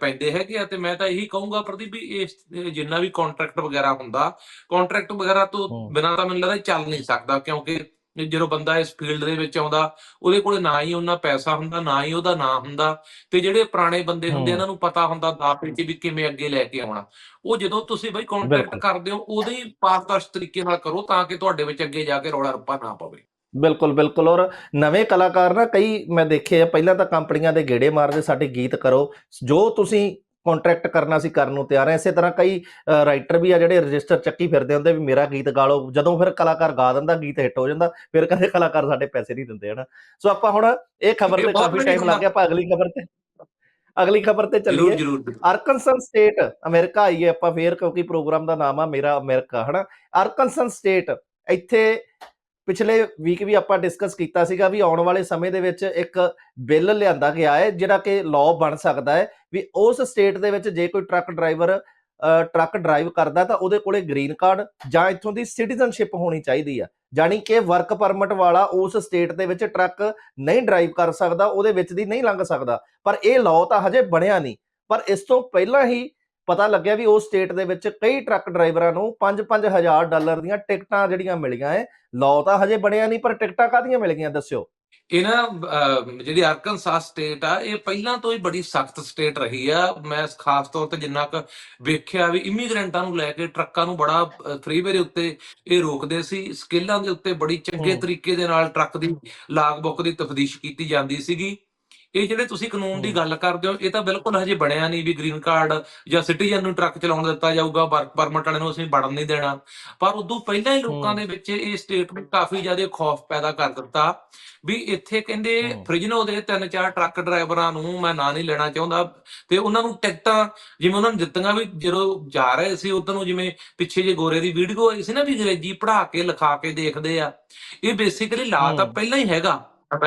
ਪੈਂਦੇ ਹੈਗੇ ਆ ਤੇ ਮੈਂ ਤਾਂ ਇਹੀ ਕਹੂੰਗਾ ਪ੍ਰਦੀਪ ਵੀ ਇਸ ਜਿੰਨਾ ਵੀ ਕੰਟਰੈਕਟ ਵਗੈਰਾ ਹੁੰਦਾ ਕੰਟਰੈਕਟ ਵਗੈਰਾ ਤੋਂ। ਬਿਨਾਂ ਤਾਂ ਮੈਨੂੰ ਲੱਗਦਾ ਚੱਲ ਨਹੀਂ ਸਕਦਾ ਕਿਉਂਕਿ ਜਦੋਂ ਬੰਦਾ ਇਸ ਫੀਲਡ ਦੇ ਵਿੱਚ ਆਉਂਦਾ ਉਹਦੇ ਕੋਲ ਨਾ ਹੀ ਉਹਨਾਂ ਪੈਸਾ ਹੁੰਦਾ ਨਾ ਹੀ ਉਹਦਾ ਨਾਂ ਹੁੰਦਾ ਤੇ ਜਿਹੜੇ ਪੁਰਾਣੇ ਬੰਦੇ ਹੁੰਦੇ। ਇਹਨਾਂ ਨੂੰ ਪਤਾ ਹੁੰਦਾ ਦਾਪੇ ਕਿ ਵੀ ਕਿਵੇਂ ਅੱਗੇ ਲੈ ਕੇ ਆਉਣਾ ਉਹ ਜਦੋਂ ਤੁਸੀਂ ਬਈ ਕੰਟੈਕਟ। ਕਰਦੇ ਹੋ ਉਦੋਂ ਹੀ ਪਾਰਦਰਸ਼ ਤਰੀਕੇ ਨਾਲ ਕਰੋ ਤਾਂ ਕਿ ਤੁਹਾਡੇ ਵਿੱਚ ਅੱਗੇ ਜਾ ਕੇ ਰੌਲਾ ਰੱਪਾ ਨਾ ਪਵੇ ਬਿਲਕੁਲ ਬਿਲਕੁਲ ਔਰ ਨਵੇਂ ਕਲਾਕਾਰ ਨਾ ਕਈ ਮੈਂ ਦੇਖੇ ਆ ਪਹਿਲਾਂ ਤਾਂ ਕੰਪਨੀਆਂ ਦੇ ਗੇੜੇ ਮਾਰਦੇ ਸਾਡੇ ਗੀਤ ਕਰੋ ਜੋ ਤੁਸੀਂ ਕੰਟਰੈਕਟ ਕਰਨਾ ਸੀ ਕਰਨ ਨੂੰ ਤਿਆਰ ਹੈ। ਇਸੇ ਤਰ੍ਹਾਂ ਕਈ ਰਾਈਟਰ ਵੀ ਆ ਜਿਹੜੇ ਰਜਿਸਟਰ ਚੱਕੀ ਫਿਰਦੇ ਹੁੰਦੇ ਵੀ ਮੇਰਾ ਗੀਤ ਗਾ ਲਓ। ਜਦੋਂ ਫਿਰ ਕਲਾਕਾਰ ਗਾ ਦਿੰਦਾ ਗੀਤ ਹਿੱਟ ਹੋ ਜਾਂਦਾ ਫਿਰ ਕਹਿੰਦੇ ਕਲਾਕਾਰ ਸਾਡੇ ਪੈਸੇ ਨਹੀਂ ਦਿੰਦੇ ਹਨਾ? ਸੋ ਆਪਾਂ ਹੁਣ ਇਹ ਖਬਰ ਤੇ ਕਾਫੀ ਟਾਈਮ ਲੱਗ ਗਿਆ ਆਪਾਂ ਅਗਲੀ ਖਬਰ ਤੇ ਅਗਲੀ ਖਬਰ ਤੇ ਚੱਲੀਏ। ਜਰੂਰ ਅਰਕਨਸਨ ਸਟੇਟ ਅਮਰੀਕਾ ਆਈਏ ਆਪਾਂ ਫੇਰ ਕਿਉਂਕਿ ਪ੍ਰੋਗਰਾਮ ਦਾ ਨਾਮ ਆ ਮੇਰਾ ਅਮਰੀਕਾ ਹਨਾ? ਅਰਕਨਸਨ ਸਟੇਟ ਇੱਥੇ ਪਿਛਲੇ ਵੀਕ ਵੀ ਆਪਾਂ ਡਿਸਕਸ ਕੀਤਾ ਸੀਗਾ ਵੀ ਆਉਣ ਵਾਲੇ ਸਮੇਂ ਦੇ ਵਿੱਚ ਇੱਕ ਬਿੱਲ ਲਿਆਂਦਾ ਗਿਆ ਹੈ, ਜਿਹੜਾ ਕਿ ਲਾਅ ਬਣ ਸਕਦਾ ਹੈ, ਵੀ ਉਸ ਸਟੇਟ ਦੇ ਵਿੱਚ ਜੇ ਕੋਈ ਟਰੱਕ ਡਰਾਈਵਰ ਟਰੱਕ ਡਰਾਈਵ ਕਰਦਾ ਤਾਂ ਉਹਦੇ ਕੋਲੇ ਗ੍ਰੀਨ ਕਾਰਡ ਜਾਂ ਇੱਥੋਂ ਦੀ ਸਿਟੀਜ਼ਨਸ਼ਿਪ ਹੋਣੀ ਚਾਹੀਦੀ ਆ। ਜਾਣੀ ਕਿ ਵਰਕ ਪਰਮਿਟ ਵਾਲਾ ਉਸ ਸਟੇਟ ਦੇ ਵਿੱਚ ਟਰੱਕ ਨਹੀਂ ਡਰਾਈਵ ਕਰ ਸਕਦਾ, ਉਹਦੇ ਵਿੱਚ ਦੀ ਨਹੀਂ ਲੰਘ ਸਕਦਾ। ਪਰ ਇਹ ਲਾਅ ਤਾਂ ਹਜੇ ਬਣਿਆ ਨਹੀਂ। ਪਰ ਇਸ ਤੋਂ ਪਹਿਲਾਂ ਹੀ ਪਤਾ ਲੱਗਿਆ ਵੀ ਉਸ ਸਟੇਟ ਦੇ ਵਿੱਚ ਕਈ ਟਰੱਕ ਡਰਾਈਵਰਾਂ ਨੂੰ 5-5000 ਡਾਲਰ ਦੀਆਂ ਟਿਕਟਾਂ ਜਿਹੜੀਆਂ ਮਿਲੀਆਂ ਐ। ਲਾਅ ਤਾਂ ਹਜੇ ਬਣਿਆ ਨਹੀਂ ਪਰ ਟਿਕਟਾਂ ਕਾਹਦੀਆਂ ਮਿਲ ਗਈਆਂ ਦੱਸਿਓ? ਇਹ ਨਾ ਅਹ, ਜਿਹੜੀ ਅਰਕਨਸਾਸ ਸਟੇਟ ਆ ਇਹ ਪਹਿਲਾਂ ਤੋਂ ਹੀ ਬੜੀ ਸਖਤ ਸਟੇਟ ਰਹੀ ਆ। ਮੈਂ ਖਾਸ ਤੌਰ ਤੇ ਜਿੰਨਾ ਕੁ ਵੇਖਿਆ ਵੀ ਇਮੀਗ੍ਰੈਂਟਾਂ ਨੂੰ ਲੈ ਕੇ ਟਰੱਕਾਂ ਨੂੰ ਬੜਾ ਫਰੀਵੇ ਦੇ ਉੱਤੇ ਇਹ ਰੋਕਦੇ ਸੀ। ਸਕਿੱਲਾਂ ਦੇ ਉੱਤੇ ਬੜੀ ਚੰਗੇ। ਤਰੀਕੇ ਦੇ ਨਾਲ ਟਰੱਕ ਦੀ ਲਾਗ ਬੁੱਕ ਦੀ ਤਫਤੀਸ਼ ਕੀਤੀ ਜਾਂਦੀ ਸੀਗੀ। ਇਹ ਜਿਹੜੇ ਤੁਸੀਂ ਕਾਨੂੰਨ ਦੀ। ਗੱਲ ਕਰਦੇ ਹੋ ਇਹ ਤਾਂ ਬਿਲਕੁਲ ਹਜੇ ਬਣਿਆ ਨਹੀਂ ਵੀ ਗ੍ਰੀਨ ਕਾਰਡ ਜਾਂ ਸਿਟੀਜ਼ਨ ਨੂੰ ਟਰੱਕ ਚਲਾਉਣ ਦਿੱਤਾ ਜਾਊਗਾ ਵਰਕ ਪਰਮਿਟ ਵਾਲੇ ਨੂੰ ਅਸੀਂ ਵੜਨ ਨਹੀਂ ਦੇਣਾ ਪਰ ਉਦੋਂ ਪਹਿਲਾਂ ਹੀ ਲੋਕਾਂ। ਦੇ ਵਿੱਚ ਇਹ ਸਟੇਟਮੈਂਟ ਕਾਫੀ ਜ਼ਿਆਦਾ ਖੌਫ ਪੈਦਾ ਕਰ ਦਿੱਤਾ ਵੀ ਇੱਥੇ ਕਹਿੰਦੇ। ਫ੍ਰਿਜਨੋ ਦੇ ਤਿੰਨ ਚਾਰ ਟਰੱਕ ਡਰਾਈਵਰਾਂ ਨੂੰ ਮੈਂ ਨਾਂ ਨਹੀਂ ਲੈਣਾ ਚਾਹੁੰਦਾ ਤੇ ਉਹਨਾਂ ਨੂੰ ਟਿਕਟਾਂ ਜਿਵੇਂ ਉਹਨਾਂ ਨੂੰ ਦਿੱਤੀਆਂ ਵੀ ਜਦੋਂ ਜਾ ਰਹੇ ਸੀ ਉਦੋਂ ਨੂੰ ਜਿਵੇਂ ਪਿੱਛੇ ਜੇ ਗੋਰੇ ਦੀ ਵੀਡੀਓ ਆਈ ਸੀ ਨਾ ਵੀ ਅੰਗਰੇਜ਼ੀ ਪੜ੍ਹਾ ਕੇ ਲਿਖਾ ਕੇ ਦੇਖਦੇ ਆ ਇਹ ਬੇਸਿਕਲੀ ਲਾ ਤਾਂ। ਪਹਿਲਾਂ ਹੀ ਹੈਗਾ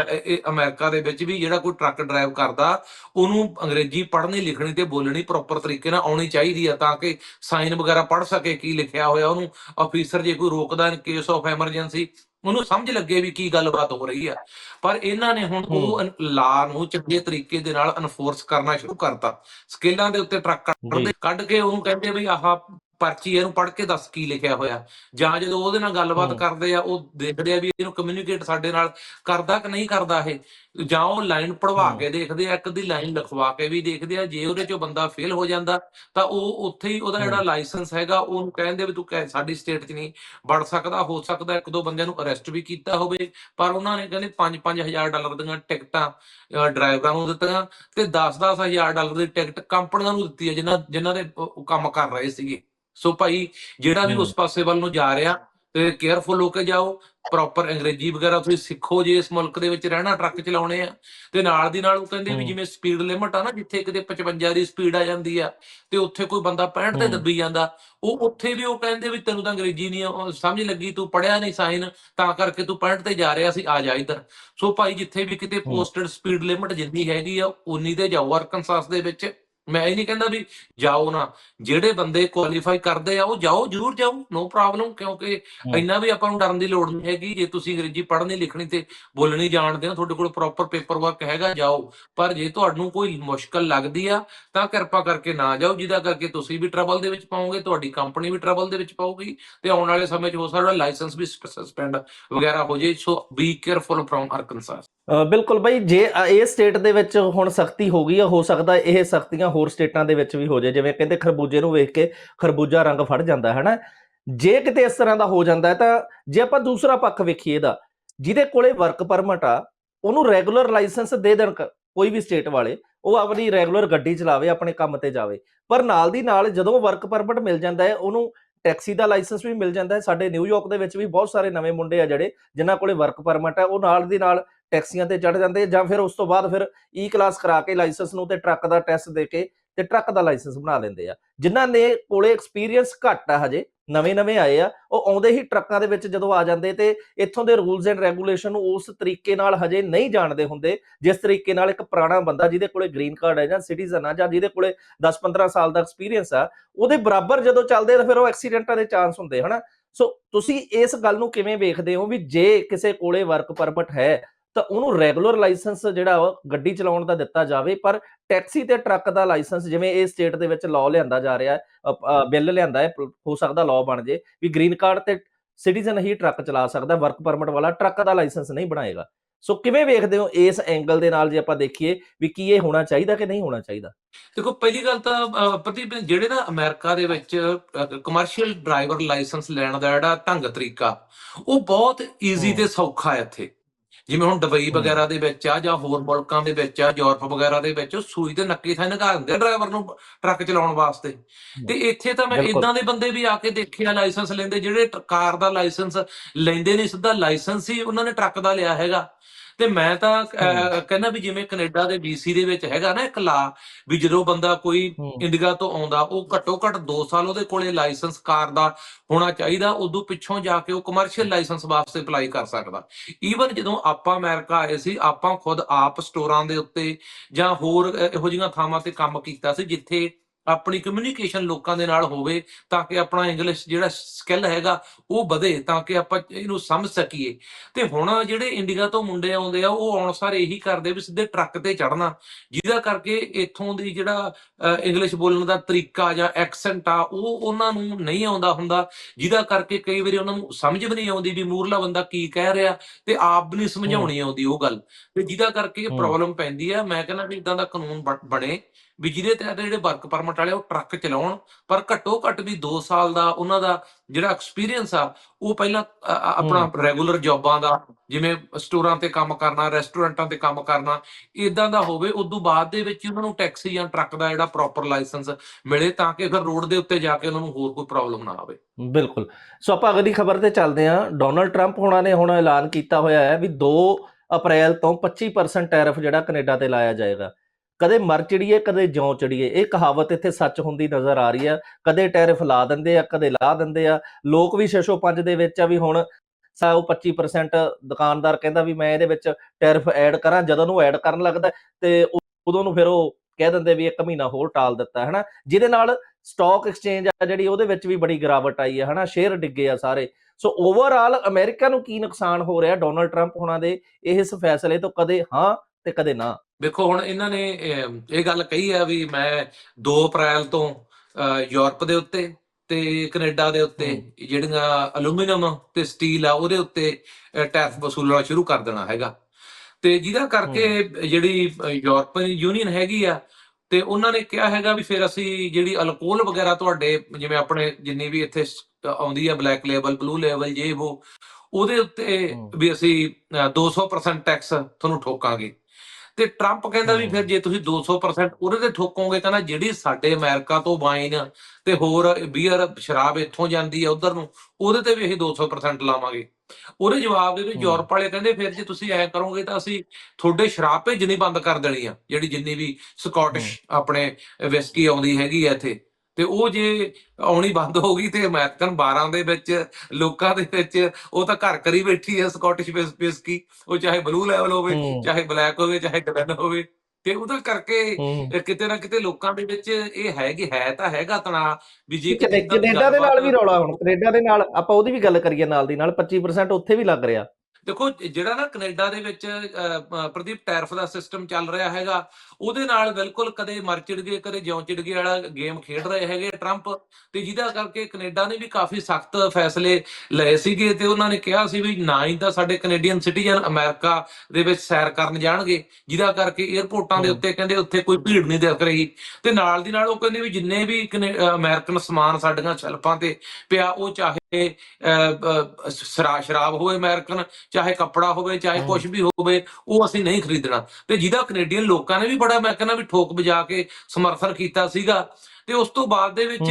ਇਹ ਅਮਰੀਕਾ ਦੇ ਵਿੱਚ ਵੀ ਜਿਹੜਾ ਕੋਈ ਟਰੱਕ ਡਰਾਈਵ ਕਰਦਾ ਉਹਨੂੰ ਅੰਗਰੇਜ਼ੀ ਪੜ੍ਹਨੀ ਲਿਖਣੀ ਤੇ ਬੋਲਣੀ ਪ੍ਰੋਪਰ ਤਰੀਕੇ ਨਾਲ ਆਉਣੀ ਚਾਹੀਦੀ ਆ ਤਾਂ ਕਿ ਸਾਈਨ ਵਗੈਰਾ ਪੜ੍ਹ ਸਕੇ ਕੀ ਲਿਖਿਆ ਹੋਇਆ ਉਹਨੂੰ। ਅਫੀਸਰ ਜੇ ਕੋਈ ਰੋਕਦਾ ਇਨ ਕੇਸ ਆਫ ਐਮਰਜੈਂਸੀ ਉਹਨੂੰ ਸਮਝ ਲੱਗੇ ਵੀ ਕੀ ਗੱਲਬਾਤ ਹੋ ਰਹੀ ਆ। ਪਰ ਇਹਨਾਂ ਨੇ ਹੁਣ ਉਹ ਲਾ ਨੂੰ ਚੰਗੇ ਤਰੀਕੇ ਦੇ ਨਾਲ ਅਨਫੋਰਸ ਕਰਨਾ ਸ਼ੁਰੂ ਕਰਤਾ। ਸਕੇਲਾਂ ਦੇ ਉੱਤੇ ਟਰੱਕ ਕੱਢਦੇ ਕੱਢ ਕੇ ਉਹਨੂੰ ਕਹਿੰਦੇ ਵੀ ਆਹ ਪਰਚੀ ਇਹਨੂੰ ਪੜ੍ਹ ਕੇ ਦੱਸ ਕੀ ਲਿਖਿਆ ਹੋਇਆ ਜਾਂ ਜਦੋਂ ਉਹਦੇ ਨਾਲ ਗੱਲਬਾਤ। ਕਰਦੇ ਆ ਉਹ ਦੇਖਦੇ ਆ ਵੀ ਇਹਨੂੰ ਕਮਿਊਨੀਕੇਟ ਸਾਡੇ ਨਾਲ ਕਰਦਾ ਕਿ ਨਹੀਂ ਕਰਦਾ ਇਹ ਜਾਂ ਉਹ ਲਾਈਨ ਪੜਵਾ। ਕੇ ਦੇਖਦੇ ਆ ਇੱਕ ਦੀ ਲਾਈਨ ਲਿਖਵਾ ਕੇ ਵੀ ਦੇਖਦੇ ਆ ਜੇ ਉਹਦੇ ਚੋਂ ਬੰਦਾ ਫੇਲ ਹੋ ਜਾਂਦਾ ਤਾਂ ਉਹ ਉੱਥੇ ਹੀ ਉਹਦਾ ਜਿਹੜਾ। ਲਾਇਸੈਂਸ ਹੈਗਾ ਉਹਨੂੰ ਕਹਿੰਦੇ ਵੀ ਤੂੰ ਕਹਿ ਸਾਡੀ ਸਟੇਟ 'ਚ ਨਹੀਂ ਵੜ ਸਕਦਾ ਹੋ ਸਕਦਾ ਇੱਕ ਦੋ ਬੰਦਿਆਂ ਨੂੰ ਅਰੈਸਟ ਵੀ ਕੀਤਾ ਹੋਵੇ ਪਰ ਉਹਨਾਂ ਨੇ ਕਹਿੰਦੇ 5-5000 ਡਾਲਰ ਦੀਆਂ ਟਿਕਟਾਂ ਡਰਾਈਵਰਾਂ ਨੂੰ ਦਿੱਤੀਆਂ ਤੇ 10-10 ਹਜ਼ਾਰ ਡਾਲਰ ਦੀ ਟਿਕਟ ਕੰਪਨੀਆਂ ਨੂੰ ਦਿੱਤੀ ਹੈ ਜਿਨ੍ਹਾਂ ਜਿਨ੍ਹਾਂ ਦੇ ਕੰਮ ਕਰ ਰਹੇ ਸੀਗੇ ਸੋ ਭਾਈ ਜਿਹੜਾ ਵੀ। ਉਸ ਪਾਸੇ ਵੱਲ ਨੂੰ ਜਾ ਰਿਹਾ ਤੇ ਕੇਅਰਫੁਲ ਹੋ ਕੇ ਜਾਓ ਪ੍ਰੋਪਰ ਅੰਗਰੇਜ਼ੀ ਵਗੈਰਾ ਤੁਸੀਂ ਸਿੱਖੋ ਜੇ ਇਸ ਮੁਲਕ ਦੇ ਵਿੱਚ ਰਹਿਣਾ ਟਰੱਕ ਚਲਾਉਣੇ ਆ ਤੇ ਨਾਲ ਦੀ ਨਾਲ ਉਹ ਕਹਿੰਦੇ ਵੀ। ਜਿਵੇਂ ਸਪੀਡ ਲਿਮਟ ਆ ਨਾ ਜਿੱਥੇ ਕਿਤੇ 55 ਦੀ ਸਪੀਡ ਆ ਜਾਂਦੀ ਆ ਤੇ ਉੱਥੇ ਕੋਈ ਬੰਦਾ 65 ਤੇ। ਦੱਬੀ ਜਾਂਦਾ ਉਹ ਉੱਥੇ ਵੀ ਉਹ ਕਹਿੰਦੇ ਵੀ ਤੈਨੂੰ ਤਾਂ ਅੰਗਰੇਜ਼ੀ ਨਹੀਂ ਸਮਝ ਲੱਗੀ ਤੂੰ ਪੜਿਆ ਨਹੀਂ ਸਾਈਨ ਤਾਂ ਕਰਕੇ ਤੂੰ 65 ਤੇ ਜਾ ਰਿਹਾ ਸੀ ਆ ਜਾ ਇੱਧਰ ਸੋ ਭਾਈ ਜਿੱਥੇ ਵੀ ਕਿਤੇ। ਪੋਸਟਡ ਸਪੀਡ ਲਿਮਟ ਜਿੰਨੀ ਹੈਗੀ ਆ ਉਨੀ ਤੇ ਜਾਓ ਅਰਕਨਸਾਸ ਦੇ ਵਿੱਚ ਮੈਂ ਇਹ ਨਹੀਂ ਕਹਿੰਦਾ ਵੀ ਜਾਓ ਨਾ ਜਿਹੜੇ ਬੰਦੇ ਕੁਆਲੀਫਾਈ ਕਰਦੇ ਆ ਉਹ ਜਾਓ ਜਰੂਰ ਜਾਓ ਨੋ ਪ੍ਰੋਬਲਮ ਕਿਉਂਕਿ। ਇੰਨਾ ਵੀ ਆਪਾਂ ਨੂੰ ਡਰਨ ਦੀ ਲੋੜ ਨਹੀਂ ਹੈਗੀ ਜੇ ਤੁਸੀਂ ਅੰਗਰੇਜ਼ੀ ਪੜ੍ਹਨੀ ਲਿਖਣੀ ਤੇ ਬੋਲਣੀ ਜਾਣਦੇ ਹੋ ਤੁਹਾਡੇ ਕੋਲ ਪ੍ਰੋਪਰ ਪੇਪਰ ਵਰਕ ਹੈਗਾ ਜਾਓ ਪਰ ਜੇ ਤੁਹਾਨੂੰ ਕੋਈ ਮੁਸ਼ਕਲ ਲੱਗਦੀ ਆ ਤਾਂ ਕਿਰਪਾ ਕਰਕੇ ਨਾ ਜਾਓ ਜਿਹਦਾ ਕਰਕੇ ਤੁਸੀਂ ਵੀ ਟਰਬਲ ਦੇ ਵਿੱਚ ਪਾਓਗੇ ਤੁਹਾਡੀ ਕੰਪਨੀ ਵੀ ਟਰਬਲ ਦੇ ਵਿੱਚ ਪਾਊਗੀ ਤੇ ਆਉਣ ਵਾਲੇ ਸਮੇਂ 'ਚ ਹੋ ਸਕਦਾ ਲਾਇਸੈਂਸ ਵੀ ਸਸਪੈਂਡ ਵਗੈਰਾ ਹੋ ਜੇ so be careful from Arkansas uh, ਬਿਲਕੁਲ ਬਾਈ ਜੇ ਇਹ ਸਟੇਟ ਦੇ ਵਿੱਚ ਹੁਣ ਸਖਤੀ ਹੋ ਗਈ ਆ ਹੋ ਸਕਦਾ ਇਹ ਸਖਤੀਆਂ ਹੋਰ ਸਟੇਟਾਂ ਦੇ ਵਿੱਚ ਵੀ ਹੋ ਜਾਏ, ਜਿਵੇਂ ਕਹਿੰਦੇ ਖਰਬੂਜੇ ਨੂੰ ਵੇਖ ਕੇ ਖਰਬੂਜਾ ਰੰਗ ਫੜ ਜਾਂਦਾ ਹੈ ਨਾ ਜੇ ਕਿਤੇ ਇਸ ਤਰ੍ਹਾਂ ਦਾ ਹੋ ਜਾਂਦਾ ਤਾਂ ਜੇ ਆਪਾਂ ਦੂਸਰਾ ਪੱਖ ਵੇਖੀਏ ਇਹਦਾ, ਜਿਹਦੇ ਕੋਲੇ ਵਰਕ ਪਰਮਿਟ ਆ, ਉਹਨੂੰ ਰੈਗੂਲਰ ਲਾਇਸੈਂਸ ਦੇ ਦੇਣ ਕੋਈ ਵੀ ਸਟੇਟ ਵਾਲੇ, ਉਹ ਆਪਣੀ ਰੈਗੂਲਰ ਗੱਡੀ ਚਲਾਵੇ, ਆਪਣੇ ਕੰਮ ਤੇ ਜਾਵੇ। ਪਰ ਨਾਲ ਦੀ ਨਾਲ ਜਦੋਂ ਵਰਕ ਪਰਮਿਟ ਮਿਲ ਜਾਂਦਾ ਹੈ, ਉਹਨੂੰ ਟੈਕਸੀ ਦਾ ਲਾਇਸੈਂਸ ਵੀ ਮਿਲ ਜਾਂਦਾ ਹੈ। ਸਾਡੇ ਨਿਊਯਾਰਕ ਦੇ ਵਿੱਚ ਵੀ ਬਹੁਤ ਸਾਰੇ ਨਵੇਂ ਮੁੰਡੇ ਆ ਜਿਹੜੇ, ਜਿਨ੍ਹਾਂ ਕੋਲੇ ਵਰਕ ਪਰਮਿਟ ਹੈ, ਉਹ ਨਾਲ ਦੀ ਨਾਲ ਟੈਕਸੀਆਂ ਤੇ ਚੜ ਜਾਂਦੇ ਜਾਂ ਫਿਰ ਉਸ ਤੋਂ ਬਾਅਦ ਫਿਰ e ਈ ਕਲਾਸ ਕਰਾ ਕੇ ਲਾਇਸੈਂਸ ਨੂੰ ਤੇ ਟਰੱਕ ਦਾ ਟੈਸਟ ਦੇ ਕੇ ਤੇ ਟਰੱਕ ਦਾ ਲਾਇਸੈਂਸ ਬਣਾ ਲੈਂਦੇ ਆ। ਜਿਨ੍ਹਾਂ ਨੇ ਕੋਲੇ ਐਕਸਪੀਰੀਅੰਸ ਘੱਟ ਆ ਹਜੇ, ਨਵੇਂ ਨਵੇਂ ਆਏ ਆ, ਉਹ ਆਉਂਦੇ ਹੀ ਟਰੱਕਾਂ ਦੇ ਵਿੱਚ ਜਦੋਂ ਆ ਜਾਂਦੇ ਤੇ ਇੱਥੋਂ ਦੇ ਰੂਲਸ ਐਂਡ ਰੈਗੂਲੇਸ਼ਨ ਨੂੰ ਉਸ ਤਰੀਕੇ ਨਾਲ ਹਜੇ ਨਹੀਂ ਜਾਣਦੇ ਹੁੰਦੇ, ਜਿਸ ਤਰੀਕੇ ਨਾਲ ਇੱਕ ਪੁਰਾਣਾ ਬੰਦਾ ਜਿਹਦੇ ਕੋਲੇ ਗ੍ਰੀਨ ਕਾਰਡ ਹੈ ਜਾਂ ਸਿਟੀਜ਼ਨ ਆ ਜਾਂ ਜਿਹਦੇ ਕੋਲੇ 10-15 ਸਾਲ ਦਾ ਐਕਸਪੀਰੀਅੰਸ ਆ, ਉਹਦੇ ਬਰਾਬਰ ਜਦੋਂ ਚੱਲਦੇ ਤਾਂ ਫਿਰ ਉਹ ਐਕਸੀਡੈਂਟਾਂ ਦੇ ਚਾਂਸ ਹੁੰਦੇ, ਹਨਾ? ਸੋ ਤੁਸੀਂ ਇਸ ਗੱਲ ਨੂੰ ਕਿਵੇਂ ਵੇਖਦੇ ਹੋ ਵੀ ਜੇ ਕਿਸੇ ਕੋਲੇ ਵਰਕ ਪਰਮਿਟ ਹੈ ਤਾਂ ਉਹਨੂੰ ਰੈਗੂਲਰ ਲਾਇਸੈਂਸ ਜਿਹੜਾ ਗੱਡੀ ਚਲਾਉਣ ਦਾ ਦਿੱਤਾ ਜਾਵੇ ਪਰ ਟੈਕਸੀ ਤੇ ਟਰੱਕ ਦਾ ਲਾਇਸੈਂਸ ਜਿਵੇਂ ਇਹ ਸਟੇਟ ਦੇ ਵਿੱਚ ਲਾਅ ਲਿਆਂਦਾ ਜਾ ਰਿਹਾ ਹੈ ਬਿੱਲ ਲਿਆਂਦਾ ਹੈ ਹੋ ਸਕਦਾ ਲਾਅ ਬਣ ਜੇ ਵੀ ਗ੍ਰੀਨ ਕਾਰਡ ਤੇ ਸਿਟੀਜ਼ਨ ਹੀ ਟਰੱਕ ਚਲਾ ਸਕਦਾ ਵਰਕ ਪਰਮਿਟ ਵਾਲਾ ਟਰੱਕ ਦਾ ਲਾਇਸੈਂਸ ਨਹੀਂ ਬਣਾਏਗਾ। ਸੋ ਕਿਵੇਂ ਵੇਖਦੇ ਹੋ ਇਸ ਐਂਗਲ ਦੇ ਨਾਲ ਜੇ ਆਪਾਂ ਦੇਖੀਏ ਵੀ ਕੀ ਇਹ ਹੋਣਾ ਚਾਹੀਦਾ ਕਿ ਨਹੀਂ ਹੋਣਾ ਚਾਹੀਦਾ? ਦੇਖੋ ਪਹਿਲੀ ਗੱਲ ਤਾਂ ਪ੍ਰਦੀਪ ਜਿਹੜੇ ਨਾ ਅਮਰੀਕਾ ਦੇ ਵਿੱਚ ਕਮਰਸ਼ੀਅਲ ਡਰਾਈਵਰ ਲਾਇਸੈਂਸ ਲੈਣ ਦਾ ਜਿਹੜਾ ਢੰਗ ਤਰੀਕਾ ਉਹ ਬਹੁਤ ਈਜ਼ੀ। ਤੇ ਸੌਖਾ ਹੈ ਇੱਥੇ। ਜਿਵੇਂ ਹੁਣ ਦੁਬਈ। ਵਗੈਰਾ ਦੇ ਵਿੱਚ ਆ ਜਾਂ ਹੋਰ ਮੁਲਕਾਂ ਦੇ ਵਿੱਚ ਆ ਯੂਰਪ ਵਗੈਰਾ ਦੇ ਵਿੱਚ ਸੂਈ ਤੇ ਨੱਕੀ ਥਾਂ ਨਗਾ ਦਿੰਦੇ ਡਰਾਈਵਰ ਨੂੰ ਟਰੱਕ ਚਲਾਉਣ ਵਾਸਤੇ ਤੇ ਇੱਥੇ ਤਾਂ ਮੈਂ। ਇਦਾਂ ਦੇ ਬੰਦੇ ਵੀ ਆ ਕੇ ਦੇਖਿਆ ਲਾਇਸੈਂਸ ਲੈਂਦੇ ਜਿਹੜੇ ਕਾਰ ਦਾ ਲਾਇਸੈਂਸ ਲੈਂਦੇ ਨਹੀਂ ਸਿੱਧਾ ਲਾਇਸੈਂਸ ਹੀ ਉਹਨਾਂ ਨੇ ਟਰੱਕ ਦਾ ਲਿਆ ਹੈਗਾ ਤੇ ਮੈਂ ਤਾਂ ਕਹਿੰਦਾ ਵੀ ਜਿਵੇਂ ਕੈਨੇਡਾ ਦੇ BC ਦੇ ਵਿੱਚ ਹੈਗਾ ਨਾ ਇੱਕ ਲਾ ਵੀ ਜਦੋਂ ਬੰਦਾ ਕੋਈ ਇੰਡੀਆ ਤੋਂ ਆਉਂਦਾ ਉਹ ਘੱਟੋ ਘੱਟ 2 ਸਾਲ ਉਹਦੇ ਕੋਲੇ ਲਾਇਸੈਂਸ ਕਾਰ ਦਾ ਹੋਣਾ ਚਾਹੀਦਾ ਉਦੋਂ ਪਿੱਛੋਂ ਜਾ ਕੇ ਉਹ ਕਮਰਸ਼ੀਅਲ ਲਾਇਸੈਂਸ ਵਾਸਤੇ ਅਪਲਾਈ ਕਰ ਸਕਦਾ। ਈਵਨ ਜਦੋਂ ਆਪਾਂ ਅਮਰੀਕਾ ਆਏ ਸੀ ਆਪਾਂ ਖੁਦ ਆਪ ਸਟੋਰਾਂ ਦੇ ਉੱਤੇ ਜਾਂ ਹੋਰ ਇਹੋ ਜਿਹੀਆਂ ਥਾਵਾਂ ਤੇ ਕੰਮ ਕੀਤਾ ਸੀ ਜਿੱਥੇ ਆਪਣੀ ਕਮਿਊਨੀਕੇਸ਼ਨ ਲੋਕਾਂ ਦੇ ਨਾਲ ਹੋਵੇ ਤਾਂ ਕਿ ਆਪਣਾ ਇੰਗਲਿਸ਼ ਜਿਹੜਾ ਸਕਿੱਲ ਹੈਗਾ ਉਹ ਵਧੇ ਤਾਂ ਕਿ ਆਪਾਂ ਇਹਨੂੰ ਸਮਝ ਸਕੀਏ। ਤੇ ਹੁਣ ਜਿਹੜੇ ਇੰਡੀਆ ਤੋਂ ਮੁੰਡੇ ਆਉਂਦੇ ਆ ਉਹ ਆਉਣ ਸਾਰ ਇਹੀ ਕਰਦੇ ਵੀ ਸਿੱਧੇ ਟਰੱਕ ਤੇ ਚੜਨਾ ਜਿਹਦਾ ਕਰਕੇ ਇੱਥੋਂ ਦੀ ਜਿਹੜਾ ਇੰਗਲਿਸ਼ ਬੋਲਣ ਦਾ ਤਰੀਕਾ ਜਾਂ ਐਕਸੈਂਟ ਆ ਉਹ ਉਹਨਾਂ ਨੂੰ ਨਹੀਂ ਆਉਂਦਾ ਹੁੰਦਾ ਜਿਹਦਾ ਕਰਕੇ ਕਈ ਵਾਰੀ ਉਹਨਾਂ ਨੂੰ ਸਮਝ ਵੀ ਨਹੀਂ ਆਉਂਦੀ ਵੀ ਮੂਰਲਾ ਬੰਦਾ ਕੀ ਕਹਿ ਰਿਹਾ ਤੇ ਆਪ ਵੀ ਨਹੀਂ ਸਮਝਾਉਣੀ ਆਉਂਦੀ ਉਹ ਗੱਲ। ਤੇ ਜਿਹਦਾ ਕਰਕੇ। ਪ੍ਰੋਬਲਮ ਪੈਂਦੀ ਆ ਮੈਂ ਕਹਿੰਦਾ ਵੀ ਇਦਾਂ ਦਾ ਕਾਨੂੰਨ ਬਣੇ। ਵੀ ਜਿਹਦੇ ਤਹਿਤ ਜਿਹੜੇ ਵਰਕ ਪਰਮਿਟ ਵਾਲੇ ਉਹ ਟਰੱਕ ਚਲਾਉਣ ਪਰ ਘੱਟੋ ਘੱਟ ਵੀ 2 ਸਾਲ ਦਾ ਉਹਨਾਂ ਦਾ ਜਿਹੜਾ ਐਕਸਪੀਰੀਅੰਸ ਆ ਉਹ ਪਹਿਲਾਂ ਆਪਣਾ ਰੈਗੂਲਰ ਜੌਬਾਂ ਦਾ ਜਿਵੇਂ ਸਟੋਰਾਂ ਤੇ ਕੰਮ ਕਰਨਾ ਰੈਸਟੋਰੈਂਟਾਂ ਤੇ ਕੰਮ ਕਰਨਾ ਇਦਾਂ ਦਾ ਹੋਵੇ ਉਦੋਂ ਬਾਅਦ ਦੇ ਵਿੱਚ ਉਹਨਾਂ ਨੂੰ ਟੈਕਸੀ ਜਾਂ ਟਰੱਕ ਦਾ ਜਿਹੜਾ ਪ੍ਰੋਪਰ ਲਾਇਸੈਂਸ ਮਿਲੇ ਤਾਂ ਕਿ ਫਿਰ ਰੋਡ ਦੇ ਉੱਤੇ ਜਾ ਕੇ ਉਹਨਾਂ ਨੂੰ ਹੋਰ ਕੋਈ ਪ੍ਰੋਬਲਮ ਨਾ ਆਵੇ। ਬਿਲਕੁਲ। ਸੋ ਆਪਾਂ ਅਗਲੀ ਖਬਰ ਤੇ ਚੱਲਦੇ ਹਾਂ। ਡੋਨਲਡ ਟਰੰਪ ਹੋਣਾ ਨੇ ਹੁਣ ਐਲਾਨ ਕੀਤਾ ਹੋਇਆ ਹੈ ਵੀ 2 ਅਪ੍ਰੈਲ ਤੋਂ 25% ਟੈਰਿਫ ਜਿਹੜਾ ਕੈਨੇਡਾ ਤੇ ਲਾਇਆ ਜਾਏਗਾ। ਕਦੇ ਮਰ ਚੜੀਏ ਕਦੇ ਜਿਉਂ ਚੜੀਏ ਇਹ ਕਹਾਵਤ ਇੱਥੇ ਸੱਚ ਹੁੰਦੀ ਨਜ਼ਰ ਆ ਰਹੀ ਆ। ਕਦੇ ਟੈਰਿਫ ਲਾ ਦਿੰਦੇ ਆ, ਕਦੇ ਲਾ ਦਿੰਦੇ ਆ। ਲੋਕ ਵੀ 605 ਦੇ ਵਿੱਚ ਆ ਵੀ ਹੁਣ ਸਾ ਉਹ 25% ਦੁਕਾਨਦਾਰ ਕਹਿੰਦਾ ਵੀ ਮੈਂ ਇਹਦੇ ਵਿੱਚ ਟੈਰਿਫ ਐਡ ਕਰਾਂ, ਜਦੋਂ ਨੂੰ ਐਡ ਕਰਨ ਲੱਗਦਾ ਤੇ ਉਦੋਂ ਨੂੰ ਫਿਰ ਉਹ ਕਹਿ ਦਿੰਦੇ ਵੀ ਇੱਕ ਮਹੀਨਾ ਹੋਰ ਟਾਲ ਦਿੱਤਾ ਹੈ ਨਾ ਜਿਹਦੇ ਨਾਲ ਸਟਾਕ ਐਕਸਚੇਂਜ ਆ ਜਿਹੜੀ ਉਹਦੇ ਵਿੱਚ ਵੀ ਬੜੀ ਗਿਰਾਵਟ ਆਈ ਹੈ ਹਨਾ? ਸ਼ੇਅਰ ਡਿੱਗੇ ਆ ਸਾਰੇ। ਸੋ ਓਵਰਆਲ ਅਮਰੀਕਾ ਨੂੰ ਕੀ ਨੁਕਸਾਨ ਹੋ ਰਿਹਾ ਡੋਨਲਡ ਟਰੰਪ ਹੋਣਾ ਦੇ? ਇਸ ਫੈਸਲੇ ਤੋਂ ਕਦੇ ਹਾਂ ਤੇ ਕਦੇ ਨਾ। ਵੇਖੋ ਹੁਣ ਇਹਨਾਂ ਨੇ ਇਹ ਗੱਲ ਕਹੀ ਹੈ ਵੀ ਮੈਂ 2 ਅਪ੍ਰੈਲ ਤੋਂ ਯੂਰਪ ਦੇ ਉੱਤੇ ਤੇ ਕੈਨੇਡਾ ਦੇ ਉੱਤੇ ਜਿਹੜੀਆਂ ਐਲੂਮੀਨੀਅਮ ਤੇ ਸਟੀਲ ਆ ਉਹਦੇ ਉੱਤੇ ਟੈਕਸ ਵਸੂਲਣਾ ਸ਼ੁਰੂ ਕਰ ਦੇਣਾ ਹੈਗਾ। ਤੇ ਜਿਹਦਾ ਕਰਕੇ ਜਿਹੜੀ ਯੂਰਪੀਅਨ ਯੂਨੀਅਨ ਹੈਗੀ ਆ ਤੇ ਉਹਨਾਂ ਨੇ ਕਿਹਾ ਹੈਗਾ ਵੀ ਫਿਰ ਅਸੀਂ ਜਿਹੜੀ ਅਲਕੋਹਲ ਵਗੈਰਾ ਤੁਹਾਡੇ ਜਿਵੇਂ ਆਪਣੇ ਜਿੰਨੀ ਵੀ ਇੱਥੇ ਆਉਂਦੀ ਆ ਬਲੈਕ ਲੇਬਲ ਬਲੂ ਲੇਬਲ ਜੇ ਉਹ ਉਹਦੇ ਉੱਤੇ। ਵੀ ਅਸੀਂ ਅ, 200% ਟੈਕਸ ਤੁਹਾਨੂੰ ਠੋਕਾਂਗੇ। ਤੇ ਟਰੰਪ ਕਹਿੰਦਾ ਵੀ। ਫਿਰ ਜੇ ਤੁਸੀਂ 200% ਉਹਦੇ ਤੇ ਠੋਕੋਗੇ ਕਹਿੰਦਾ ਜਿਹੜੀ ਸਾਡੇ ਅਮਰੀਕਾ ਤੋਂ ਵਾਈਨ ਤੇ ਹੋਰ ਬੀਅਰ ਸ਼ਰਾਬ ਇੱਥੋਂ ਜਾਂਦੀ ਹੈ ਉਧਰ ਨੂੰ ਉਹਦੇ ਤੇ ਵੀ ਅਸੀਂ 200% ਲਾਵਾਂਗੇ ਉਹਦੇ ਜਵਾਬ ਦੇ ਵਿੱਚ। ਯੂਰਪ ਵਾਲੇ ਕਹਿੰਦੇ ਫਿਰ ਜੇ ਤੁਸੀਂ ਐ ਕਰੋਗੇ ਤਾਂ ਅਸੀਂ ਤੁਹਾਡੇ ਸ਼ਰਾਬ ਭੇਜਣੀ ਬੰਦ ਕਰ ਦੇਣੀ ਆ ਜਿਹੜੀ ਜਿੰਨੀ ਵੀ ਸਕਾਟਿਸ਼ ਆਪਣੇ ਵਿਸਕੀ ਆਉਂਦੀ ਹੈਗੀ ਆ ਇੱਥੇ ਤੇ ਉਹ ਜੇ ਆਉਣੀ ਬੰਦ ਹੋ ਗਈ ਤੇ ਅਮਰੀਕਨ ਬਾਰਾਂ ਦੇ ਵਿੱਚ ਲੋਕਾਂ ਦੇ ਵਿੱਚ ਉਹ ਤਾਂ ਘਰ ਕਰੀ ਬੈਠੀ ਹੈ ਸਕਾਟਿਸ਼ ਵਿਸਕੀ ਉਹ ਚਾਹੇ ਬਲੂ ਲੈਵਲ ਹੋਵੇ ਚਾਹੇ ਬਲੈਕ ਹੋਵੇ ਚਾਹੇ ਗਲਨ ਹੋਵੇ ਤੇ ਉਹਦਾ ਕਰਕੇ ਕਿਤੇ ਨਾ ਕਿਤੇ ਲੋਕਾਂ ਦੇ ਵਿੱਚ ਇਹ ਹੈ ਕਿ ਹੈ ਤਾਂ ਹੈਗਾ ਤਣਾ ਵੀ ਜੇ ਕੈਨੇਡਾ ਦੇ ਨਾਲ ਵੀ ਰੌਲਾ ਹੁਣ ਕੈਨੇਡਾ ਦੇ ਨਾਲ ਆਪਾਂ ਉਹਦੀ ਵੀ ਗੱਲ ਕਰੀਏ ਨਾਲ ਦੀ ਨਾਲ 25% ਉੱਥੇ ਵੀ ਲੱਗ ਰਿਹਾ। ਦੇਖੋ ਜਿਹੜਾ ਨਾ ਕੈਨੇਡਾ ਦੇ ਵਿੱਚ ਪ੍ਰਦੀਪ ਟੈਰਫ ਦਾ ਸਿਸਟਮ ਚੱਲ ਰਿਹਾ ਹੈਗਾ ਉਹਦੇ ਨਾਲ ਬਿਲਕੁਲ ਕਦੇ ਮਰ ਚਿੜ ਗਏ ਕਦੇ ਜਿਉਂ ਚਿੜ ਗਏ ਵਾਲਾ ਗੇਮ ਖੇਡ ਰਹੇ ਹੈਗੇ ਟਰੰਪ ਤੇ ਜਿਹਦਾ ਕਰਕੇ ਕੈਨੇਡਾ ਨੇ ਵੀ ਕਾਫੀ ਸਖਤ ਫੈਸਲੇ ਲਏ ਸੀਗੇ ਤੇ ਉਹਨਾਂ ਨੇ ਕਿਹਾ ਸੀ ਵੀ ਨਾ ਹੀ ਤਾਂ ਸਾਡੇ ਕੈਨੇਡੀਅਨ ਸਿਟੀਜ਼ਨ ਅਮਰੀਕਾ ਦੇ ਵਿੱਚ ਸੈਰ ਕਰਨ ਜਾਣਗੇ ਜਿਹਦਾ ਕਰਕੇ 에ਅਰਪੋਰਟਾਂ ਦੇ ਹਮ। ਉੱਤੇ ਕਹਿੰਦੇ ਉੱਥੇ ਕੋਈ ਭੀੜ ਨਹੀਂ ਦਿਖ ਰਹੀ ਤੇ ਨਾਲ ਦੀ ਨਾਲ ਉਹ ਕਹਿੰਦੇ ਵੀ ਜਿੰਨੇ ਵੀ ਅਮਰੀਕਨ ਸਮਾਨ ਸਾਡੀਆਂ ਸ਼ੈਲਫਾਂ ਤੇ ਪਿਆ ਉਹ ਚਾਹੇ ਸ਼ਰਾਬ ਹੋਵੇ ਅਮਰੀਕਨ ਚਾਹੇ ਕੱਪੜਾ ਹੋਵੇ ਚਾਹੇ। ਕੁਝ ਵੀ ਹੋਵੇ ਉਹ ਅਸੀਂ ਨਹੀਂ ਖਰੀਦਣਾ। ਤੇ ਜਿਹਦਾ ਕੈਨੇਡੀਅਨ ਲੋਕਾਂ ਨੇ ਵੀ ਬੜਾ ਮੈਂ ਕਹਿੰਦਾ ਵੀ ਠੋਕ ਵਜਾ ਕੇ ਸਮਰਥਨ ਕੀਤਾ ਸੀਗਾ। ਤੇ ਉਸ ਤੋਂ ਬਾਅਦ ਦੇ ਵਿੱਚ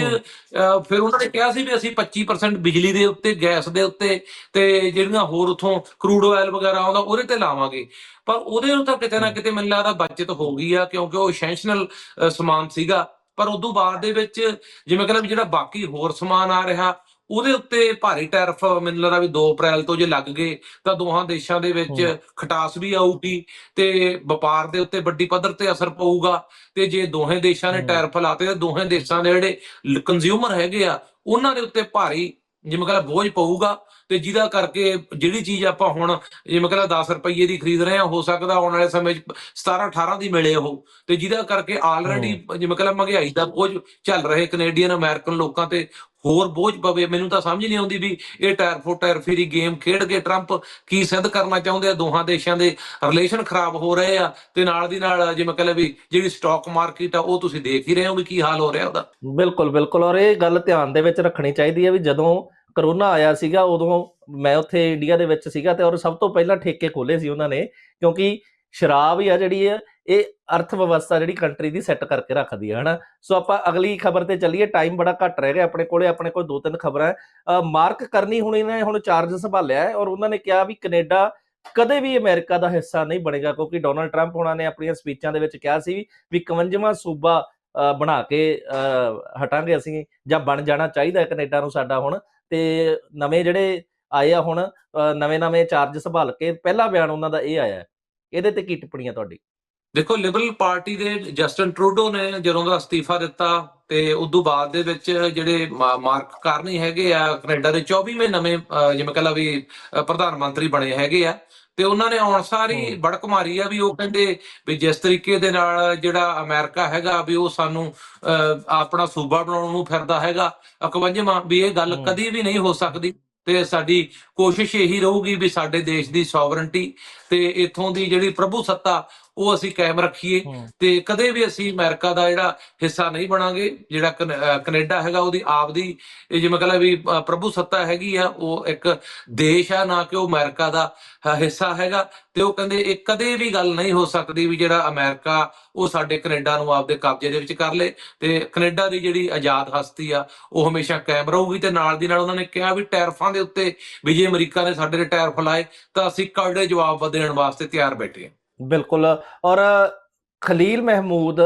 ਫਿਰ ਉਹਨਾਂ ਨੇ ਕਿਹਾ ਸੀ ਵੀ ਅਸੀਂ 25% ਬਿਜਲੀ ਦੇ ਉੱਤੇ ਗੈਸ ਦੇ ਉੱਤੇ ਤੇ ਜਿਹੜੀਆਂ ਹੋਰ ਉਥੋਂ ਕਰੂਡ ਆਇਲ ਵਗੈਰਾ ਆਉਂਦਾ ਉਹਦੇ ਤੇ ਲਾਵਾਂਗੇ। ਪਰ ਉਹਦੇ ਨੂੰ ਤਾਂ ਕਿਤੇ ਨਾ ਕਿਤੇ ਮੈਨੂੰ ਲੱਗਦਾ ਬਚਤ ਹੋ ਗਈ ਆ ਕਿਉਂਕਿ ਉਹ ਐਸੈਂਸ਼ੀਅਲ ਸਮਾਨ ਸੀਗਾ। ਪਰ ਉਦੋਂ ਬਾਅਦ ਦੇ ਵਿੱਚ ਜਿਵੇਂ ਕਹਿੰਦਾ ਵੀ ਜਿਹੜਾ ਬਾਕੀ ਹੋਰ ਸਮਾਨ ਆ ਰਿਹਾ ਉਹਦੇ ਉੱਤੇ ਭਾਰੀ ਟੈਰਿਫ ਮੈਨੂੰ ਲੱਗਦਾ ਵੀ 2 ਅਪ੍ਰੈਲ ਤੋਂ ਜੇ ਲੱਗ ਗਏ ਤਾਂ ਦੋਹਾਂ ਦੇਸ਼ਾਂ ਦੇ ਵਿੱਚ। ਖਟਾਸ ਵੀ ਆਊਗੀ ਤੇ ਵਪਾਰ ਦੇ ਉੱਤੇ ਵੱਡੀ ਪੱਧਰ ਤੇ ਅਸਰ ਪਊਗਾ ਤੇ ਜੇ ਦੋਹੇ ਦੇਸ਼ਾਂ ਨੇ। ਟੈਰਿਫ ਲਾਤੇ ਤਾਂ ਦੋਹੇ ਦੇਸ਼ਾਂ ਦੇ ਜਿਹੜੇ ਕੰਜ਼ਿਊਮਰ ਹੈਗੇ ਆ ਉਹਨਾਂ ਦੇ ਉੱਤੇ ਭਾਰੀ ਜਿਵੇਂ ਕਹਿੰਦਾ ਬੋਝ ਪਊਗਾ ਤੇ ਜਿਹਦਾ ਕਰਕੇ ਜਿਹੜੀ ਚੀਜ਼ ਆਪਾਂ ਹੁਣ ਜਿਵੇਂ ਕਹਿੰਦਾ 10 ਰੁਪਏ ਦੀ ਖਰੀਦ ਰਹੇ ਆ ਹੋ ਸਕਦਾ ਆਉਣ ਵਾਲੇ ਸਮੇਂ 'ਚ 17 18 ਦੀ ਮਿਲੇ ਉਹ। ਤੇ ਜਿਹਦਾ ਕਰਕੇ ਆਲਰੇਡੀ ਜਿਵੇਂ ਕਹਿੰਦਾ ਮਹਿੰਗਾਈ ਦਾ ਬੋਝ ਚੱਲ ਰਹੇ ਕੈਨੇਡੀਅਨ ਅਮਰੀਕਨ ਲੋਕਾਂ ਤੇ ਹੋਰ ਬੋਝ ਪਵੇ। ਮੈਨੂੰ ਤਾਂ ਸਮਝ ਨਹੀਂ ਆਉਂਦੀ ਵੀ ਇਹ ਟਾਇਰ ਫੋਰ ਟਾਇਰ ਫੇਰੀ ਗੇਮ ਖੇਡ ਕੇ ਟਰੰਪ ਕੀ ਸਿੱਧ ਕਰਨਾ ਚਾਹੁੰਦੇ ਆ? ਦੋਹਾਂ ਦੇਸ਼ਾਂ ਦੇ ਰਿਲੇਸ਼ਨ ਖਰਾਬ ਹੋ ਰਹੇ ਆ। ਤੇ ਨਾਲ ਦੀ ਨਾਲ ਜਿਵੇਂ ਕਹਿੰਦਾ ਵੀ ਜਿਹੜੀ ਸਟਾਕ ਮਾਰਕੀਟ ਆ ਉਹ ਤੁਸੀਂ ਦੇਖ ਹੀ ਰਹੇ ਹੋ ਵੀ ਕੀ ਹਾਲ ਹੋ ਰਿਹਾ ਉਹਦਾ। ਬਿਲਕੁਲ ਬਿਲਕੁਲ। ਔਰ ਇਹ ਗੱਲ ਧਿਆਨ ਦੇ ਵਿੱਚ ਰੱਖਣੀ ਚਾਹੀਦੀ ਹੈ ਵੀ ਜਦੋਂ ਕਰੋਨਾ ਆਇਆ ਸੀਗਾ ਉਦੋਂ ਮੈਂ ਉੱਥੇ ਇੰਡੀਆ ਦੇ ਵਿੱਚ ਸੀਗਾ ਤੇ ਔਰ ਸਭ ਤੋਂ ਪਹਿਲਾਂ ਠੇਕੇ ਖੋਲੇ ਸੀ ਉਹਨਾਂ ਨੇ ਕਿਉਂਕਿ ਸ਼ਰਾਬ ਹੀ ਆ ਜਿਹੜੀ ਹੈ ਇਹ ਅਰਥ ਵਿਵਸਥਾ ਜਿਹੜੀ ਕੰਟਰੀ ਦੀ ਸੈੱਟ ਕਰਕੇ ਰੱਖਦੀ ਹੈ ਹਨਾ? ਸੋ ਆਪਾਂ ਅਗਲੀ ਖਬਰ ਤੇ ਚੱਲੀਏ ਟਾਈਮ ਬੜਾ ਘੱਟ ਰਹਿ ਗਿਆ ਆਪਣੇ ਕੋਲੇ ਆਪਣੇ ਕੋਲ ਦੋ ਤਿੰਨ ਖਬਰਾਂ ਮਾਰਕ ਕਰਨੀ ਹੁਣ ਇਹਨੇ ਹੁਣ ਚਾਰਜ ਸੰਭਾਲਿਆ ਹੈ ਔਰ ਉਹਨਾਂ ਨੇ ਕਿਹਾ ਵੀ ਕੈਨੇਡਾ ਕਦੇ ਵੀ ਅਮਰੀਕਾ ਦਾ ਹਿੱਸਾ ਨਹੀਂ ਬਣੇਗਾ ਕਿਉਂਕਿ ਡੋਨਲਡ ਟਰੰਪ ਉਹਨਾਂ ਨੇ ਆਪਣੀਆਂ ਸਪੀਚਾਂ ਦੇ ਵਿੱਚ ਕਿਹਾ ਸੀ ਵੀ 51ਵਾਂ ਸੂਬਾ ਬਣਾ ਕੇ ਅ, ਹਟਾਂਗੇ ਅਸੀਂ ਜਾਂ ਬਣ ਜਾਣਾ ਚਾਹੀਦਾ ਹੈ ਕੈਨੇਡਾ ਨੂੰ ਸਾਡਾ ਹੁਣ। ਤੇ ਨਵੇਂ ਜਿਹੜੇ ਆਏ ਆ ਹੁਣ ਨਵੇਂ ਨਵੇਂ ਚਾਰਜ ਸੰਭਾਲ ਕੇ ਪਹਿਲਾ ਬਿਆਨ ਉਹਨਾਂ ਦਾ ਇਹ ਆਇਆ ਇਹਦੇ ਤੇ ਕੀ ਟਿੱਪਣੀਆਂ ਤੁਹਾਡੀ? ਦੇਖੋ ਲਿਬਰਲ ਪਾਰਟੀ ਦੇ ਜਸਟਨ ਟਰੂਡੋ ਨੇ ਜਦੋਂ ਦਾ ਅਸਤੀਫਾ ਦਿੱਤਾ ਤੇ ਉਸ ਤੋਂ ਬਾਅਦ ਦੇ ਵਿੱਚ ਜਿਹੜੇ ਮਾਰਕ ਕਾਰਨੀ ਹੈਗੇ ਆ ਕੈਨੇਡਾ ਦੇ 24ਵੇਂ ਨਵੇਂ ਅਹ, ਜਿਵੇਂ ਕਹ ਲਾ ਵੀ ਪ੍ਰਧਾਨ ਮੰਤਰੀ ਬਣੇ ਹੈਗੇ ਆ ਤੇ ਉਹਨਾਂ ਨੇ ਆਉਣ ਸਾਰੀ। ਬੜਕ ਮਾਰੀ ਆ ਵੀ ਉਹ ਕਹਿੰਦੇ ਵੀ ਜਿਸ ਤਰੀਕੇ ਦੇ ਨਾਲ ਜਿਹੜਾ ਅਮਰੀਕਾ ਹੈਗਾ ਵੀ ਉਹ ਸਾਨੂੰ ਆਪਣਾ ਸੂਬਾ ਬਣਾਉਣ ਨੂੰ ਫਿਰਦਾ ਹੈਗਾ 51ਵਾਂ ਵੀ ਇਹ ਗੱਲ। ਕਦੀ ਵੀ ਨਹੀਂ ਹੋ ਸਕਦੀ ਤੇ ਸਾਡੀ ਕੋਸ਼ਿਸ਼ ਇਹੀ ਰਹੂਗੀ ਵੀ ਸਾਡੇ ਦੇਸ਼ ਦੀ ਸੋਵਰਨਟੀ ਤੇ ਇਥੋਂ ਦੀ ਜਿਹੜੀ ਪ੍ਰਭੂ ਸੱਤਾ ਉਹ ਅਸੀਂ ਕਾਇਮ ਰੱਖੀਏ ਤੇ ਕਦੇ ਵੀ ਅਸੀਂ ਅਮਰੀਕਾ ਦਾ ਜਿਹੜਾ ਹਿੱਸਾ ਨਹੀਂ ਬਣਾਂਗੇ ਜਿਹੜਾ ਕੈਨੇਡਾ ਹੈਗਾ ਉਹਦੀ ਆਪਦੀ ਜਿਵੇਂ ਕਹਿੰਦਾ ਵੀ ਪ੍ਰਭੂ ਸੱਤਾ ਹੈਗੀ ਆ ਉਹ ਇੱਕ ਦੇਸ਼ ਆ ਨਾ ਕਿ ਉਹ ਅਮਰੀਕਾ ਦਾ ਹਿੱਸਾ ਹੈਗਾ। ਤੇ ਉਹ ਕਹਿੰਦੇ ਇਹ ਕਦੇ ਵੀ ਗੱਲ ਨਹੀਂ ਹੋ ਸਕਦੀ ਵੀ ਜਿਹੜਾ ਅਮਰੀਕਾ ਉਹ ਸਾਡੇ ਕੈਨੇਡਾ ਨੂੰ ਆਪਦੇ ਕਬਜ਼ੇ ਦੇ ਵਿੱਚ ਕਰ ਲੇ। ਤੇ ਕੈਨੇਡਾ ਦੀ ਜਿਹੜੀ ਆਜ਼ਾਦ ਹਸਤੀ ਆ ਉਹ ਹਮੇਸ਼ਾ ਕਾਇਮ ਰਹੂਗੀ ਤੇ ਨਾਲ ਦੀ ਨਾਲ ਉਹਨਾਂ ਨੇ ਕਿਹਾ ਵੀ ਟੈਰਫਾਂ ਦੇ ਉੱਤੇ ਵੀ ਜੇ ਅਮਰੀਕਾ ਨੇ ਸਾਡੇ ਤੇ ਟੈਰਫ ਲਾਏ ਤਾਂ ਅਸੀਂ ਕੜੇ ਜਵਾਬ ਦੇਣ ਵਾਸਤੇ ਤਿਆਰ ਬੈਠੇ ਹਾਂ। ਬਿਲਕੁਲ, ਔਰ ਖਲੀਲ ਮਹਿਮੂਦ,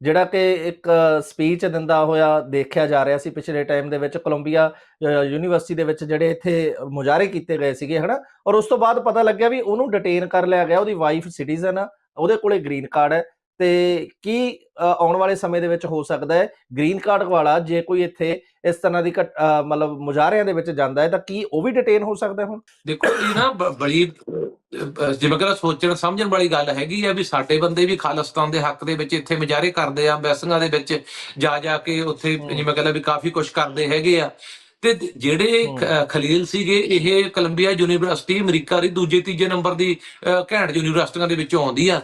ਜਿਹੜਾ ਕਿ ਇੱਕ ਸਪੀਚ ਦਿੰਦਾ ਹੋਇਆ ਦੇਖਿਆ ਜਾ ਰਿਹਾ ਸੀ ਪਿਛਲੇ ਟਾਈਮ ਦੇ ਵਿੱਚ ਕੋਲੰਬੀਆ ਯੂਨੀਵਰਸਿਟੀ ਦੇ ਵਿੱਚ ਜਿਹੜੇ ਇੱਥੇ ਮੁਜ਼ਾਹਰੇ ਕੀਤੇ ਗਏ ਸੀਗੇ, ਹਨਾ? ਔਰ ਉਸ ਤੋਂ ਬਾਅਦ ਪਤਾ ਲੱਗਿਆ ਵੀ ਉਹਨੂੰ ਡਿਟੇਨ ਕਰ ਲਿਆ ਗਿਆ, ਉਹਦੀ ਵਾਈਫ ਸਿਟੀਜ਼ਨ ਆ, ਉਹਦੇ ਕੋਲੇ ਗ੍ਰੀਨ ਕਾਰਡ ਹੈ। ਤੇ ਕੀ ਆਉਣ ਵਾਲੇ ਸਮੇਂ ਦੇ ਵਿੱਚ ਹੋ ਸਕਦਾ ਹੈ? ਗ੍ਰੀਨ ਕਾਰਡ ਵਾਲਾ ਜੇ ਕੋਈ ਇੱਥੇ ਇਸ ਤਰ੍ਹਾਂ ਦੀ ਮਤਲਬ ਮੁਜ਼ਾਹਰਿਆਂ ਦੇ ਵਿੱਚ ਜਾਂਦਾ ਹੈ ਤਾਂ ਕੀ ਉਹ ਵੀ ਡਿਟੇਨ ਹੋ ਸਕਦਾ ਹੁਣ? ਦੇਖੋ ਇਹ ਨਾ ਬੜੀ ਜਿਵੇਂ ਕਿ ਸੋਚਣ ਸਮਝਣ ਵਾਲੀ ਗੱਲ ਹੈਗੀ ਆ ਵੀ ਸਾਡੇ ਬੰਦੇ ਵੀ ਖਾਲਿਸਤਾਨ ਦੇ ਹੱਕ ਦੇ ਵਿੱਚ ਇੱਥੇ ਮੁਜ਼ਾਹਰੇ ਕਰਦੇ ਆ ਐਮਬੈਸੀਆਂ ਦੇ ਵਿੱਚ ਜਾ ਜਾ ਕੇ ਉੱਥੇ। ਜਿਵੇਂ ਕਹਿੰਦਾ ਵੀ ਕਾਫੀ ਕੁਝ ਕਰਦੇ ਹੈਗੇ ਆ। ਤੇ ਜਿਹੜੇ ਖਲੀਲ ਸੀਗੇ ਇਹ ਕੋਲੰਬੀਆ ਯੂਨੀਵਰਸਿਟੀ ਅਮਰੀਕਾ ਦੀ ਦੂਜੇ ਤੀਜੇ ਨੰਬਰ ਦੀ ਘੈਂਟ ਯੂਨੀਵਰਸਿਟੀਆਂ ਦੇ ਵਿੱਚੋਂ ਆਉਂਦੀ ਆ।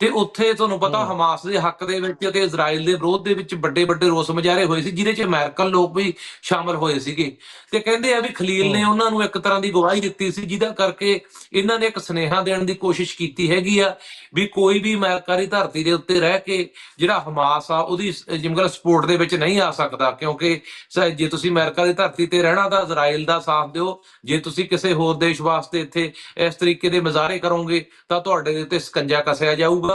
ਤੇ ਉੱਥੇ ਤੁਹਾਨੂੰ ਪਤਾ ਹਮ। ਹਮਾਸ ਦੇ ਹੱਕ ਦੇ ਵਿੱਚ ਤੇ ਇਜ਼ਰਾਈਲ ਦੇ ਵਿਰੋਧ ਦੇ ਵਿੱਚ ਵੱਡੇ ਵੱਡੇ ਰੋਸ ਮੁਜ਼ਾਹਰੇ ਹੋਏ ਸੀ ਜਿਹਦੇ ਚ ਅਮਰੀਕਨ ਲੋਕ ਵੀ ਸ਼ਾਮਲ ਹੋਏ ਸੀਗੇ ਤੇ ਕਹਿੰਦੇ ਆ ਵੀ ਖਲੀਲ ਨੇ। ਉਹਨਾਂ ਨੂੰ ਇੱਕ ਤਰ੍ਹਾਂ ਦੀ ਗਵਾਹੀ ਦਿੱਤੀ ਸੀ ਜਿਹਦਾ ਕਰਕੇ ਇਹਨਾਂ ਨੇ ਇੱਕ ਸੁਨੇਹਾ ਦੇਣ ਦੀ ਕੋਸ਼ਿਸ਼ ਕੀਤੀ ਹੈਗੀ ਆ ਵੀ ਕੋਈ ਵੀ ਅਮਰੀਕਾ ਦੀ ਧਰਤੀ ਦੇ ਉੱਤੇ ਰਹਿ ਕੇ ਜਿਹੜਾ ਹਮਾਸ ਆ ਉਹਦੀ ਕਿ ਸਪੋਰਟ ਦੇ ਵਿੱਚ ਨਹੀਂ ਆ ਸਕਦਾ ਕਿਉਂਕਿ ਜੇ ਤੁਸੀਂ ਅਮਰੀਕਾ ਦੀ ਧਰਤੀ ਤੇ ਰਹਿਣਾ ਤਾਂ ਇਜ਼ਰਾਈਲ ਦਾ ਸਾਥ ਦਿਓ ਜੇ ਤੁਸੀਂ ਕਿਸੇ ਹੋਰ ਦੇਸ਼ ਵਾਸਤੇ ਇੱਥੇ ਇਸ ਤਰੀਕੇ ਦੇ ਮੁਜ਼ਾਹਰੇ ਕਰੋਗੇ ਤਾਂ ਤੁਹਾਡੇ ਦੇ ਉੱਤੇ ਸਕੰਜਾ ਕੱਸਿਆ ਜਾਊਗਾ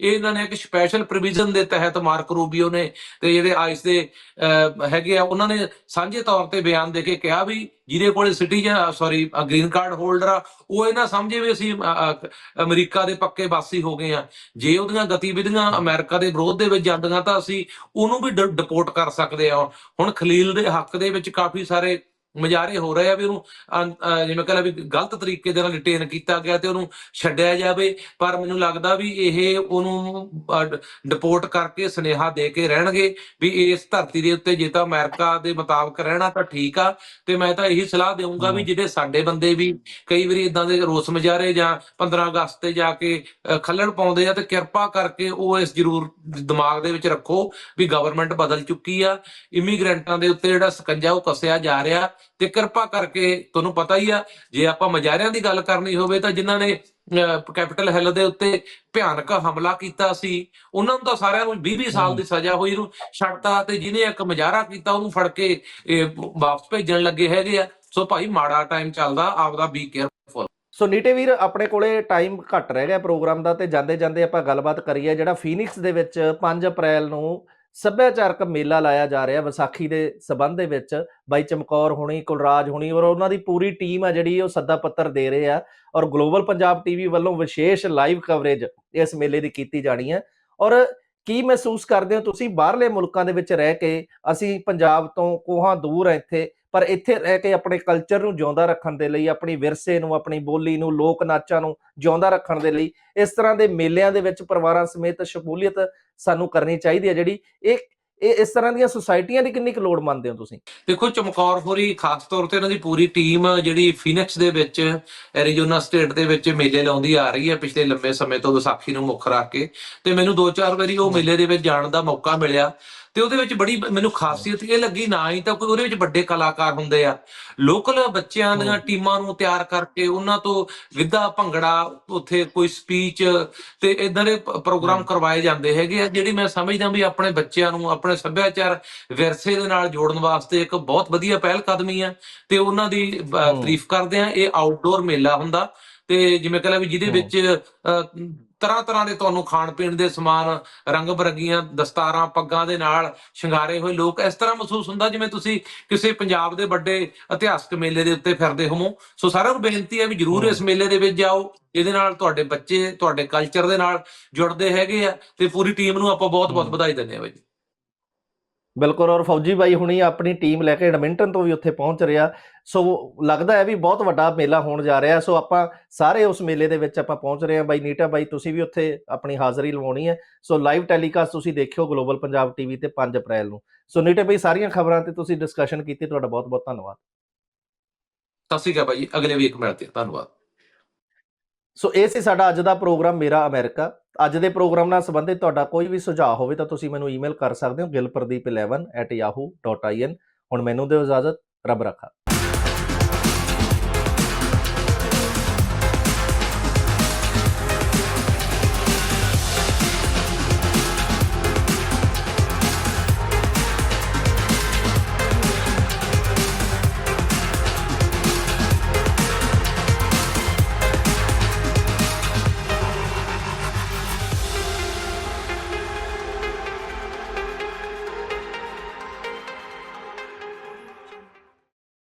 ਇਹ ਇਹਨਾਂ ਨੇ ਇੱਕ ਸਪੈਸ਼ਲ ਪ੍ਰੋਵੀਜ਼ਨ ਦੇ ਤਹਿਤ ਮਾਰਕ ਰੂਬੀਓ ਨੇ ਤੇ ਜਿਹੜੇ ਆਈਸ ਦੇ ਹੈਗੇ ਆ। ਉਹਨਾਂ ਨੇ ਸਾਂਝੇ ਤੌਰ ਤੇ ਬਿਆਨ ਦੇ ਕੇ ਕਿਹਾ ਵੀ ਜਿਹਦੇ ਕੋਲੇ citizen sorry green card holder ਆ, ਉਹ ਇਹ ਨਾ ਸਮਝੇ ਵੀ ਅਸੀਂ ਅਮਰੀਕਾ ਦੇ ਪੱਕੇ ਵਾਸੀ ਹੋ ਗਏ ਆ। ਜੇ ਉਹਦੀਆਂ ਗਤੀਵਿਧੀਆਂ ਅਮਰੀਕਾ ਦੇ ਵਿਰੋਧ ਦੇ ਵਿੱਚ ਜਾਂਦੀਆਂ ਤਾਂ ਅਸੀਂ ਉਹਨੂੰ ਵੀ ਡਿਪੋਰਟ ਕਰ ਸਕਦੇ ਆ। ਹੁਣ ਖਲੀਲ ਦੇ ਹੱਕ ਦੇ ਵਿੱਚ ਕਾਫੀ ਸਾਰੇ ਮੁਜ਼ਾਹਰੇ ਹੋ ਰਹੇ ਆ ਵੀ ਉਹਨੂੰ ਜਿਵੇਂ ਕਹਿੰਦਾ ਵੀ ਗਲਤ ਤਰੀਕੇ ਦੇ ਨਾਲ ਡਿਟੇਨ ਕੀਤਾ ਗਿਆ ਤੇ ਉਹਨੂੰ ਛੱਡਿਆ ਜਾਵੇ ਪਰ ਮੈਨੂੰ ਲੱਗਦਾ ਵੀ ਇਹ ਉਹਨੂੰ ਡਿਪੋਰਟ ਕਰਕੇ ਸੁਨੇਹਾ ਦੇ ਕੇ ਰਹਿਣਗੇ ਵੀ ਇਸ ਧਰਤੀ ਦੇ ਉੱਤੇ ਜੇ ਤਾਂ ਅਮਰੀਕਾ ਦੇ ਮੁਤਾਬਕ ਰਹਿਣਾ ਤਾਂ ਠੀਕ ਆ ਤੇ ਮੈਂ ਤਾਂ ਇਹੀ ਸਲਾਹ ਦੇਵਾਂਗਾ ਵੀ। ਜਿਹੜੇ ਸਾਡੇ ਬੰਦੇ ਵੀ ਕਈ ਵਾਰੀ ਇਦਾਂ ਦੇ ਰੋਸ ਮੁਜ਼ਾਹਰੇ ਜਾਂ 15 ਅਗਸਤ ਤੇ ਜਾ ਕੇ ਅ, ਖੱਲੜ ਪਾਉਂਦੇ ਆ ਤੇ ਕਿਰਪਾ ਕਰਕੇ ਉਹ ਇਸ ਜ਼ਰੂਰ ਦਿਮਾਗ ਦੇ ਵਿੱਚ ਰੱਖੋ ਵੀ ਗਵਰਨਮੈਂਟ ਬਦਲ ਚੁੱਕੀ ਆ ਇਮੀਗ੍ਰੈਂਟਾਂ ਦੇ ਉੱਤੇ ਜਿਹੜਾ ਸਕੰਜਾ ਉਹ ਕੱਸਿਆ ਜਾ ਰਿਹਾ ਤੇ ਕਿਰਪਾ ਕਰਕੇ ਤੁਹਾਨੂੰ ਪਤਾ ਹੀ ਆ, ਜੇ ਆਪਾਂ ਮੁਜ਼ਾਹਰਿਆਂ ਦੀ ਗੱਲ ਕਰਨੀ ਹੋਵੇ ਤਾਂ ਜਿਨ੍ਹਾਂ ਨੇ ਕੈਪੀਟਲ ਹਿੱਲ ਦੇ ਉੱਤੇ ਭਿਆਨਕ ਹਮਲਾ ਕੀਤਾ ਸੀ, ਉਹਨਾਂ ਨੂੰ ਤਾਂ ਸਾਰਿਆਂ ਨੂੰ 20 20 ਸਾਲ ਦੀ ਸਜ਼ਾ ਹੋਈ ਨੂੰ ਛੱਡਤਾ ਤੇ ਜਿਹਨੇ ਇੱਕ ਮੁਜ਼ਾਹਰਾ ਕੀਤਾ ਉਹਨੂੰ ਫੜ ਕੇ ਵਾਪਸ ਭੇਜਣ ਲੱਗੇ ਹੈਗੇ ਆ। ਸੋ ਭਾਈ ਮਾੜਾ ਟਾਈਮ ਚੱਲਦਾ, ਆਪਦਾ ਬੀ ਕੇਅਰਫੁਲ ਸੋ ਨੀਟੇ ਵੀਰ, ਆਪਣੇ ਕੋਲੇ ਟਾਈਮ ਘੱਟ ਰਹਿ ਗਿਆ ਪ੍ਰੋਗਰਾਮ ਦਾ ਤੇ ਜਾਂਦੇ ਜਾਂਦੇ ਆਪਾਂ ਗੱਲਬਾਤ ਕਰੀਏ ਜਿਹੜਾ ਫੀਨਿਕਸ ਦੇ ਵਿੱਚ 5 ਅਪ੍ਰੈਲ ਨੂੰ ਸੱਭਿਆਚਾਰਕ ਮੇਲਾ ਲਾਇਆ ਜਾ ਰਿਹਾ ਵਿਸਾਖੀ ਦੇ ਸਬੰਧ ਦੇ ਵਿੱਚ। ਬਾਈ ਚਮਕੌਰ ਹੋਣੀ, ਕੁਲਰਾਜ ਹੋਣੀ ਔਰ ਉਹਨਾਂ ਦੀ ਪੂਰੀ ਟੀਮ ਆ ਜਿਹੜੀ ਉਹ ਸੱਦਾ ਪੱਤਰ ਦੇ ਰਹੇ ਆ ਔਰ ਗਲੋਬਲ ਪੰਜਾਬ ਟੀਵੀ ਵੱਲੋਂ ਵਿਸ਼ੇਸ਼ ਲਾਈਵ ਕਵਰੇਜ ਇਸ ਮੇਲੇ ਦੀ ਕੀਤੀ ਜਾਣੀ ਹੈ ਔਰ ਕੀ ਮਹਿਸੂਸ ਕਰਦੇ ਹੋ ਤੁਸੀਂ? ਬਾਹਰਲੇ ਮੁਲਕਾਂ ਦੇ ਵਿੱਚ ਰਹਿ ਕੇ ਅਸੀਂ ਪੰਜਾਬ ਤੋਂ ਕੋਹਾਂ ਦੂਰ ਆ ਇੱਥੇ? ਪਰ ਇੱਥੇ ਰਹਿ ਕੇ ਆਪਣੇ ਕਲਚਰ ਨੂੰ ਜਿਉਂਦਾ ਰੱਖਣ ਦੇ ਲਈ ਆਪਣੀ ਵਿਰਸੇ ਨੂੰ ਆਪਣੀ ਬੋਲੀ ਨੂੰ ਲੋਕ ਨਾਚਾਂ ਨੂੰ ਜਿਉਂਦਾ ਰੱਖਣ ਦੇ ਲਈ ਇਸ ਤਰ੍ਹਾਂ ਦੇ ਮੇਲਿਆਂ ਦੇ ਵਿੱਚ ਪਰਿਵਾਰਾਂ ਸਮੇਤ ਸ਼ਮੂਲੀਅਤ ਸਾਨੂੰ ਕਰਨੀ ਚਾਹੀਦੀ ਹੈ ਜਿਹੜੀ ਇਹ ਇਹ ਇਸ ਤਰ੍ਹਾਂ ਦੀਆਂ ਸੁਸਾਇਟੀਆਂ ਦੀ ਕਿੰਨੀ ਕੁ ਲੋੜ ਮੰਨਦੇ ਹੋ ਤੁਸੀਂ? ਦੇਖੋ ਚਮਕੌਰ ਹੋਰੀ ਖਾਸ ਤੌਰ ਤੇ ਇਹਨਾਂ ਦੀ ਪੂਰੀ ਟੀਮ ਜਿਹੜੀ ਫਿਨਿਕਸ ਦੇ ਵਿੱਚ ਐਰੀਜ਼ੋਨਾ ਸਟੇਟ ਦੇ ਵਿੱਚ ਮੇਲੇ ਲਾਉਂਦੀ ਆ ਰਹੀ ਹੈ ਪਿਛਲੇ ਲੰਮੇ ਸਮੇਂ ਤੋਂ ਵਿਸਾਖੀ ਨੂੰ ਮੁੱਖ ਰੱਖ ਕੇ ਤੇ ਮੈਨੂੰ ਦੋ ਚਾਰ ਵਾਰੀ ਉਹ ਮੇਲੇ ਦੇ ਵਿੱਚ ਜਾਣ ਦਾ ਮੌਕਾ ਮਿਲਿਆ। ਤੇ ਉਹਦੇ ਵਿੱਚ ਬੜੀ ਮੈਨੂੰ ਖਾਸੀਅਤ ਇਹ ਲੱਗੀ ਨਾ ਹੀ ਤਾਂ ਕੋਈ ਉਹਦੇ ਵਿੱਚ ਵੱਡੇ ਕਲਾਕਾਰ ਹੁੰਦੇ ਆ ਲੋਕਲ ਬੱਚਿਆਂ ਦੀਆਂ। ਟੀਮਾਂ ਨੂੰ ਤਿਆਰ ਕਰਕੇ ਉਹਨਾਂ ਤੋਂ ਗਿੱਧਾ ਭੰਗੜਾ ਉੱਥੇ ਕੋਈ ਸਪੀਚ ਤੇ ਇਦਾਂ ਦੇ ਪ੍ਰੋਗਰਾਮ। ਕਰਵਾਏ ਜਾਂਦੇ ਹੈਗੇ ਆ ਜਿਹੜੀ ਮੈਂ ਸਮਝਦਾ ਵੀ ਆਪਣੇ ਬੱਚਿਆਂ ਨੂੰ ਆਪਣੇ ਸੱਭਿਆਚਾਰ ਵਿਰਸੇ ਦੇ ਨਾਲ ਜੋੜਨ ਵਾਸਤੇ ਇੱਕ ਬਹੁਤ ਵਧੀਆ ਪਹਿਲ ਕਦਮੀ ਆ ਤੇ ਉਹਨਾਂ ਦੀ। ਤਾਰੀਫ ਕਰਦੇ ਆ ਇਹ ਆਊਟਡੋਰ ਮੇਲਾ ਹੁੰਦਾ ਤੇ ਜਿਵੇਂ ਕਹਿੰਦਾ ਵੀ ਜਿਹਦੇ। ਵਿੱਚ ਤਰ੍ਹਾਂ ਤਰ੍ਹਾਂ ਦੇ ਤੁਹਾਨੂੰ ਖਾਣ ਪੀਣ ਦੇ ਸਮਾਨ ਰੰਗ ਬਰੰਗੀਆਂ ਦਸਤਾਰਾਂ ਪੱਗਾਂ ਦੇ ਨਾਲ ਸ਼ਿੰਗਾਰੇ ਹੋਏ ਲੋਕ ਇਸ ਤਰ੍ਹਾਂ ਮਹਿਸੂਸ ਹੁੰਦਾ ਜਿਵੇਂ ਤੁਸੀਂ ਕਿਸੇ ਪੰਜਾਬ ਦੇ ਵੱਡੇ ਇਤਿਹਾਸਕ ਮੇਲੇ ਦੇ ਉੱਤੇ ਫਿਰਦੇ ਹੋਵੋ ਸੋ ਸਾਰਿਆਂ ਨੂੰ ਬੇਨਤੀ ਹੈ ਵੀ ਜਰੂਰ। ਇਸ ਮੇਲੇ ਦੇ ਵਿੱਚ ਜਾਓ ਇਹਦੇ ਨਾਲ ਤੁਹਾਡੇ ਬੱਚੇ ਤੁਹਾਡੇ ਕਲਚਰ ਦੇ ਨਾਲ ਜੁੜਦੇ ਹੈਗੇ ਆ ਤੇ ਪੂਰੀ ਟੀਮ ਨੂੰ ਆਪਾਂ ਬਹੁਤ ਬਹੁਤ। ਵਧਾਈ ਦਿੰਦੇ ਆ ਬਾਈ ਜੀ ਬਿਲਕੁਲ ਔਰ ਫੌਜੀ ਬਾਈ ਹੁਣੀ ਆਪਣੀ ਟੀਮ ਲੈ ਕੇ ਐਡਮਿੰਟਨ ਤੋਂ ਵੀ ਉੱਥੇ ਪਹੁੰਚ ਰਿਹਾ। ਸੋ ਲੱਗਦਾ ਹੈ ਵੀ ਬਹੁਤ ਵੱਡਾ ਮੇਲਾ ਹੋਣ ਜਾ ਰਿਹਾ ਸੋ ਆਪਾਂ ਸਾਰੇ ਉਸ ਮੇਲੇ ਦੇ ਵਿੱਚ ਆਪਾਂ ਪਹੁੰਚ ਰਹੇ ਹਾਂ। ਬਾਈ ਨੀਟਾ ਬਾਈ ਤੁਸੀਂ ਵੀ ਉੱਥੇ ਆਪਣੀ ਹਾਜ਼ਰੀ ਲਵਾਉਣੀ ਹੈ। ਸੋ ਲਾਈਵ ਟੈਲੀਕਾਸਟ ਤੁਸੀਂ ਦੇਖਿਓ ਗਲੋਬਲ ਪੰਜਾਬ ਟੀਵੀ ਤੇ 5 ਅਪ੍ਰੈਲ ਨੂੰ। ਸੋ ਨੀਟਾ ਬਾਈ ਸਾਰੀਆਂ ਖਬਰਾਂ ਤੇ ਤੁਸੀਂ ਡਿਸਕਸ਼ਨ ਕੀਤੀ ਤੁਹਾਡਾ ਬਹੁਤ ਬਹੁਤ ਧੰਨਵਾਦ। ਸਤਿ ਸ਼੍ਰੀ ਅਕਾਲ ਬਾਈ ਅਗਲੇ ਵੀਕ ਮਿਲਦੇ ਹਾਂ ਧੰਨਵਾਦ। ਸੋ ਇਹ ਸੀ ਸਾਡਾ ਅੱਜ ਦਾ ਪ੍ਰੋਗਰਾਮ ਮੇਰਾ ਅਮਰੀਕਾ। ਅੱਜ ਦੇ ਪ੍ਰੋਗਰਾਮ ਨਾਲ ਸੰਬੰਧਿਤ ਤੁਹਾਡਾ ਕੋਈ ਵੀ ਸੁਝਾਅ ਹੋਵੇ ਤਾਂ ਤੁਸੀਂ ਮੈਨੂੰ ਈਮੇਲ ਕਰ ਸਕਦੇ ਹੋ gilpradeep11@yahoo.in ਹੁਣ ਮੈਨੂੰ ਦਿਓ ਇਜਾਜ਼ਤ, ਰੱਬ ਰੱਖਾ।